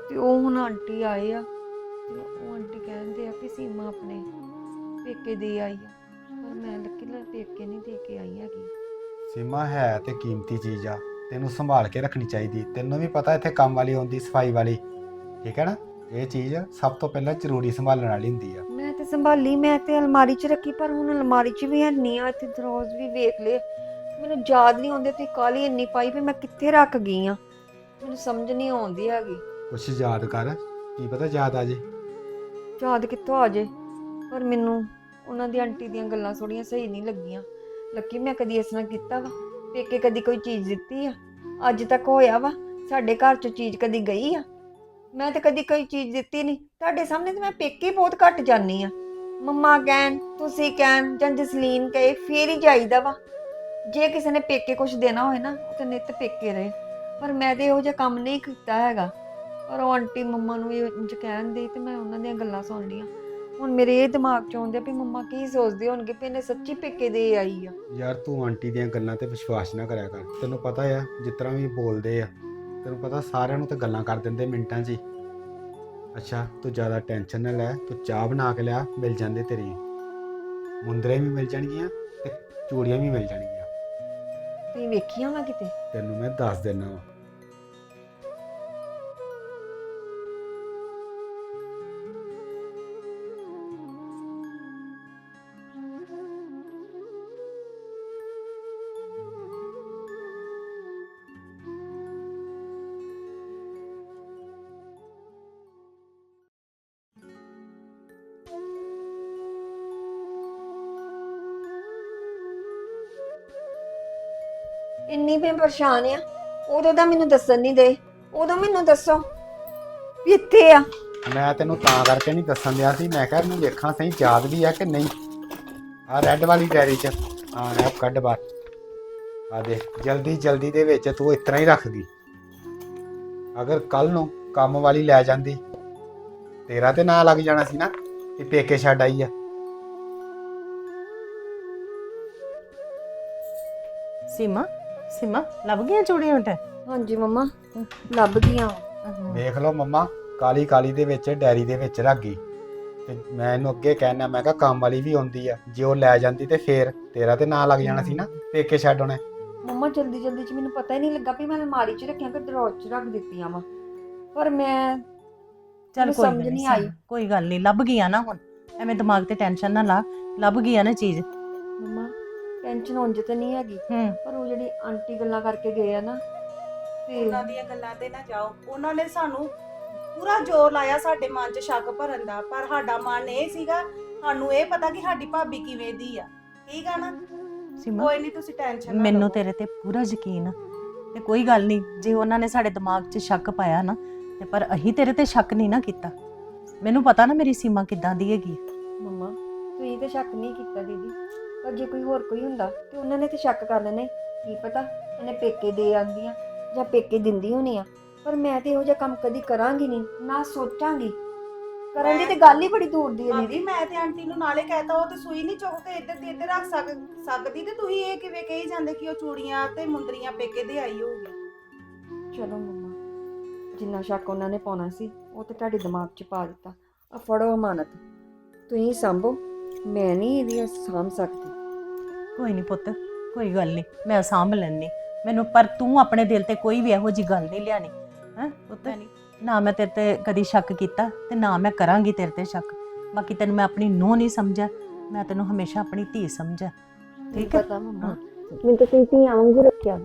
ਤੇ ਉਹ ਹੁਣ ਆਂਟੀ ਆਏ ਆ ਤੇ ਉਹ ਆਂਟੀ ਕਹਿੰਦੇ ਆ ਕਿ ਸੀਮਾ ਆਪਣੇ ਪੇਕੇ ਦੇ ਆਈ ਆ। ਪਰ ਮੈਂ ਲੱਕੀ ਨਾਲ ਪੇਕੇ ਨਹੀਂ ਦੇ ਕੇ ਆਈ ਹੈਗੀ। ਸੀਮਾ ਹੈ ਤੇ ਕੀਮਤੀ ਚੀਜ਼ ਆ। ਤੈਨੂੰ ਸੰਭਾਲ ਕੇ ਰੱਖਣੀ ਚਾਹੀਦੀ। ਤੈਨੂੰ ਵੀ ਪਤਾ ਇੱਥੇ ਕੰਮ ਵਾਲੀ ਆਉਂਦੀ ਸਫ਼ਾਈ ਵਾਲੀ। ਠੀਕ ਹੈ ਨਾ? ਇਹ ਚੀਜ਼ ਸਭ ਤੋਂ ਪਹਿਲਾਂ ਜ਼ਰੂਰੀ ਸੰਭਾਲਣ ਵਾਲੀ ਹੁੰਦੀ ਆ। ਮੈਂ ਤੇ ਸੰਭਾਲੀ ਮੈਂ ਤੇ ਅਲਮਾਰੀ 'ਚ ਰੱਖੀ ਪਰ ਹੁਣ ਅਲਮਾਰੀ 'ਚ ਵੀ ਹੈ ਨਹੀਂ ਆ। ਇੱਥੇ ਦਰੋਜ਼ ਵੀ ਵੇਖ ਲਏ। ਮੈਨੂੰ ਯਾਦ ਨਹੀਂ ਆਉਂਦੇ ਤੇ ਕਾਲੀ ਇੰਨੀ ਪਾਈ ਵੀ ਮੈਂ ਕਿੱਥੇ ਰੱਖ ਗਈ ਆ। ਮੈਨੂੰ ਸਮਝ ਨਹੀਂ ਆਉਂਦੀ ਹੈਗੀ। ਕੁਛ ਯਾਦ ਕਰ। ਕੀ ਪਤਾ ਯਾਦ ਆ ਜੇ। ਯਾਦ ਕਿੱਥੋਂ ਆ ਜੇ? ਪਰ ਮੈਨੂੰ ਉਹਨਾਂ ਦੀ ਆਂਟੀ ਦੀਆਂ ਗੱਲਾਂ ਥੋੜੀਆਂ ਸਹੀ ਨਹੀਂ ਲੱਗੀਆਂ। ਲੱਕੀ, ਮੈਂ ਕਦੀ ਇਸ ਤਰ੍ਹਾਂ ਕੀਤਾ ਵਾ? ਪੇਕੇ ਕਦੀ ਕੋਈ ਚੀਜ਼ ਦਿੱਤੀ ਆ? ਅੱਜ ਤੱਕ ਹੋਇਆ ਵਾ? ਸਾਡੇ ਘਰ 'ਚ ਚੀਜ਼ ਕਦੀ ਗਈ ਆ? ਮੈਂ ਤਾਂ ਕਦੀ ਕੋਈ ਚੀਜ਼ ਦਿੱਤੀ ਨਹੀਂ। ਤੁਹਾਡੇ ਸਾਹਮਣੇ ਤਾਂ ਮੈਂ ਪੇਕੇ ਬਹੁਤ ਘੱਟ ਜਾਨੀ ਆ। ਮੰਮਾ ਕਹਿਣ, ਤੁਸੀਂ ਕਹਿਣ, ਜਾਂ ਜਸਲੀਨ ਕਹੇ, ਫੇਰ ਹੀ ਜਾਈਦਾ ਵਾ। ਜੇ ਕਿਸੇ ਨੇ ਪੇਕੇ ਕੁਝ ਦੇਣਾ ਹੋਏ ਨਾ, ਉਹ ਤਾਂ ਨਿੱਤ ਪੇਕੇ ਰਹੇ। ਪਰ ਮੈਂ ਤੇ ਇਹੋ ਜਿਹਾ ਕੰਮ ਨਹੀਂ ਕੀਤਾ ਹੈਗਾ। ਪਰ ਉਹ ਆਂਟੀ ਮੰਮਾ ਨੂੰ ਇਹ ਇੰਜ ਕਹਿੰਦੇ ਤੇ ਮੈਂ ਉਹਨਾਂ ਦੀਆਂ ਗੱਲਾਂ ਸੁਣ ਲਈਆਂ। ਹੁਣ ਮੇਰੇ ਇਹ ਦਿਮਾਗ 'ਚ ਆਉਂਦੇ ਵੀ ਮੰਮਾ ਕੀ ਸੋਚਦੇ ਹੋਣਗੇ ਵੀ ਇਹਨੇ ਸੱਚੀ ਪੇਕੇ ਦੇ ਆਈ ਆ। ਯਾਰ ਤੂੰ ਆਂਟੀ ਦੀਆਂ ਗੱਲਾਂ ਤੇ ਵਿਸ਼ਵਾਸ ਨਾ ਕਰਿਆ ਕਰ। ਤੈਨੂੰ ਪਤਾ ਆ ਜਿਸ ਤਰ੍ਹਾਂ ਵੀ ਬੋਲਦੇ ਆ ਤੈਨੂੰ ਪਤਾ ਸਾਰਿਆਂ ਨੂੰ ਤਾਂ ਗੱਲਾਂ ਕਰ ਦਿੰਦੇ ਮਿੰਟਾਂ 'ਚ ਹੀ। ਅੱਛਾ ਤੂੰ ਜ਼ਿਆਦਾ ਟੈਨਸ਼ਨ ਨਾ ਲੈ ਤੂੰ ਚਾਹ ਬਣਾ ਕੇ ਲਿਆ ਮਿਲ ਜਾਂਦੇ ਤੇਰੀ ਮੁੰਦਰੇ ਵੀ ਮਿਲ ਜਾਣਗੀਆਂ ਤੇ ਚੂੜੀਆਂ ਵੀ ਮਿਲ ਜਾਣਗੀਆਂ। ਤੁਸੀਂ ਵੇਖੀਆਂ ਵਾ ਕਿਤੇ? ਤੈਨੂੰ ਮੈਂ ਦੱਸ ਦਿੰਦਾ ਵਾ। ਇੰਨੀ ਮੈਂ ਪਰੇਸ਼ਾਨ ਆ। ਉਦੋਂ ਦਾ ਮੈਨੂੰ ਦੱਸਣ ਨਹੀਂ ਦੇ। ਉਦੋਂ ਮੈਨੂੰ ਦੱਸੋ ਵੀ ਇੱਥੇ ਆ। ਮੈਂ ਤੈਨੂੰ ਤਾਂ ਕਰਕੇ ਨਹੀਂ ਦੱਸਣ ਦਿਆ ਸੀ। ਮੈਂ ਕਿਹਾ ਇਹਨੂੰ ਵੇਖਾਂ ਸਹੀ ਯਾਦ ਵੀ ਆ ਕਿ ਨਹੀਂ। ਆ ਰੈੱਡ ਵਾਲੀ ਡੈਰੀ 'ਚ। ਹਾਂ ਐਪ ਕੱਢ ਬਾਹਰ ਆ ਦੇ ਜਲਦੀ ਜਲਦੀ ਦੇ ਵਿੱਚ ਤੂੰ ਇਸ ਤਰ੍ਹਾਂ ਹੀ ਰੱਖ ਗਈ ਅਗਰ ਕੱਲ ਨੂੰ ਕੰਮ ਵਾਲੀ ਲੈ ਜਾਂਦੀ ਤੇਰਾ ਤੇ ਨਾਂ ਲੱਗ ਜਾਣਾ ਸੀ ਨਾ ਕਿ ਪੇਕੇ ਛੱਡ ਆਈ ਆ। ਸੀਮਾ ਸੀਮਾ ਲੱਭ ਗਈਆਂ ਚੂੜੀਆਂ ਤੇ? ਹਾਂਜੀ ਮੰਮਾ ਲੱਭ ਗਈਆਂ ਵੇਖ ਲਓ ਮੰਮਾ ਕਾਲੀ ਕਾਲੀ ਦੇ ਵਿੱਚ ਡੈਰੀ ਦੇ ਵਿੱਚ ਰੱਖ ਗਈ। ਤੇ ਮੈਂ ਇਹਨੂੰ ਅੱਗੇ ਕਹਿਣਾ ਮੈਂ ਕਿਹਾ ਕੰਮ ਵਾਲੀ ਵੀ ਆਉਂਦੀ ਆ। ਜੇ ਉਹ ਲੈ ਜਾਂਦੀ ਤੇ ਫੇਰ ਤੇਰਾ ਤੇ ਨਾਂ ਲੱਗ ਜਾਣਾ ਸੀ ਨਾ ਪੇਕੇ ਛੱਡ ਆਉਣਾ। ਮੰਮਾ ਜਲਦੀ ਜਲਦੀ ਚ ਮੈਨੂੰ ਪਤਾ ਹੀ ਨਹੀਂ ਲੱਗਾ ਵੀ ਮੈਂ ਅਲਮਾਰੀ 'ਚ ਰੱਖੀਆਂ ਕਿ ਦਰਵਾਜ਼ੇ 'ਚ ਰੱਖ ਦਿੱਤੀਆਂ ਵਾ। ਪਰ ਮੈਂ ਚੱਲ ਮੈਨੂੰ ਕੋਈ ਸਮਝ ਗੱਲ ਨਹੀਂ ਨਹੀਂ ਆਈ। ਕੋਈ ਗੱਲ ਨਹੀਂ ਲੱਭ ਗਈਆਂ ਨਾ ਹੁਣ। ਐਵੇਂ ਦਿਮਾਗ ਤੇ ਟੈਨਸ਼ਨ ਨਾ ਲਾ ਲੱਭ ਗਈਆਂ ਨਾ ਚੀਜ਼। ਮੰਮਾ ਟੈਨਸ਼ਨ ਉਂਝ ਤੇ ਨਹੀਂ ਹੈਗੀ। ਹੂੰ। ਪਰ ਉਹ ਜਿਹੜੀ ਆਂਟੀ ਗੱਲਾਂ ਕਰਕੇ ਗਏ ਆ ਨਾ ਤੇ ਉਹਨਾਂ ਦੀਆਂ ਗੱਲਾਂ ਤੇ ਨਾ ਜਾਓ। ਉਹਨਾਂ ਨੇ ਸਾਨੂੰ ਪੂਰਾ ਜ਼ੋਰ ਲਾਇਆ ਸਾਡੇ ਮਨ 'ਚ ਸ਼ੱਕ ਭਰਨ ਦਾ। ਪਰ ਸਾਡਾ ਮਨ ਇਹ ਸੀਗਾ ਸਾਨੂੰ ਇਹ ਪਤਾ ਕਿ ਸਾਡੀ ਭਾਬੀ ਕਿਵੇਂ ਦੀ ਆ। ਠੀਕ ਆ ਨਾ? ਸੀਮਾ ਕੋਈ ਨਹੀਂ ਤੁਸੀਂ ਟੈਨਸ਼ਨ ਨਾ ਮੈਨੂੰ। ਤੇਰੇ ਤੇ ਪੂਰਾ ਯਕੀਨ ਆ। ਤੇ ਕੋਈ ਗੱਲ ਨਹੀਂ ਜੇ ਉਹਨਾਂ ਨੇ ਸਾਡੇ ਦਿਮਾਗ 'ਚ ਸ਼ੱਕ ਪਾਇਆ ਨਾ ਤੇ ਪਰ ਅਸੀਂ ਤੇਰੇ ਤੇ ਸ਼ੱਕ ਨਹੀਂ ਨਾ ਕੀਤਾ। ਮੈਨੂੰ ਪਤਾ ਨਾ ਮੇਰੀ ਸੀਮਾ ਕਿੱਦਾਂ ਦੀ ਹੈਗੀ ਮੰਮਾ ਤੁਸੀਂ ਤੇ ਸ਼ੱਕ ਨਹੀਂ ਕੀਤਾ ਦੀਦੀ। ਪਰ ਜੇ ਕੋਈ ਹੋਰ ਕੋਈ ਹੁੰਦਾ ਤੇ ਉਹਨਾਂ ਨੇ ਤੇ ਸ਼ੱਕ ਕਰ ਲੈਣਾ। ਕੀ ਪਤਾ ਇਹਨੇ ਪੇਕੇ ਦੇ ਆਂਦੀਆਂ ਜਾਂ ਪੇਕੇ ਦਿੰਦੀ ਹੋਣੀ ਆ। ਪਰ ਮੈਂ ਤੇ ਇਹੋ ਜਿਹਾ ਕੰਮ ਕਦੀ ਕਰਾਂਗੀ ਨਹੀਂ ਨਾ ਸੋਚਾਂਗੀ। ਕਰਨ ਦੀ ਤੇ ਗੱਲ ਹੀ ਬੜੀ ਦੂਰ ਦੀ ਹੈ ਦੀਦੀ। ਮੈਂ ਤੇ ਆਂਟੀ ਨੂੰ ਨਾਲੇ ਕਹਿਤਾ ਉਹ ਤੇ ਸੂਈ ਨਹੀਂ ਚੁੱਕ ਕੇ ਇੱਧਰ ਦੀ ਇੱਧਰ ਰੱਖ ਸਕ ਸਕਦੀ ਤੇ ਤੁਸੀਂ ਇਹ ਕਿਵੇਂ ਕਹੀ ਜਾਂਦੇ ਕਿ ਉਹ ਚੂੜੀਆਂ ਤੇ ਮੁੰਦਰੀਆਂ ਪੇਕੇ ਦੇ ਆਈ ਹੋਊਗੀ? ਚਲੋ ਮੰਮਾ ਜਿੰਨਾ ਸ਼ੱਕ ਉਹਨਾਂ ਨੇ ਪਾਉਣਾ ਸੀ ਉਹ ਤੇ ਤੁਹਾਡੇ ਦਿਮਾਗ 'ਚ ਪਾ ਦਿੱਤਾ। ਆ ਫੜੋ ਅਮਾਨਤ। ਤੁਸੀਂ ਸੰਭੋ। ਮੈਂ ਨਹੀਂ ਇਹਦੀ ਸਾਂਭ ਸਕਦੀ। ਕੋਈ ਨਹੀਂ ਪੁੱਤ ਕੋਈ ਗੱਲ ਨਹੀਂ ਮੈਂ ਸਾਂਭ ਲੈਣੀ ਮੈਨੂੰ ਪਰ ਤੂੰ ਆਪਣੇ ਦਿਲ ਤੇ ਕੋਈ ਵੀ ਇਹੋ ਜੀ ਗੱਲ ਨਹੀਂ ਲਿਆਣੀ ਹੈ ਪੁੱਤ? ਨਾ। ਮੈਂ ਤੇਰੇ ਤੇ ਕਦੀ ਸ਼ੱਕ ਕੀਤਾ ਤੇ ਨਾ ਮੈਂ ਕਰਾਂਗੀ ਤੇਰੇ ਤੇ ਸ਼ੱਕ। ਬਾਕੀ ਤੈਨੂੰ ਮੈਂ ਆਪਣੀ ਨੂੰਹ ਨਹੀਂ ਸਮਝਿਆ ਮੈਂ ਤੈਨੂੰ ਹਮੇਸ਼ਾ ਆਪਣੀ ਧੀ ਸਮਝਿਆ। ਠੀਕ ਹੈ? ਪਤਾ ਮੰਮਾ। ਮੈਨੂੰ ਤਾਂ ਤੁਸੀਂ ਧੀਆਂ ਵਾਂਗੂ ਰੱਖਿਆ।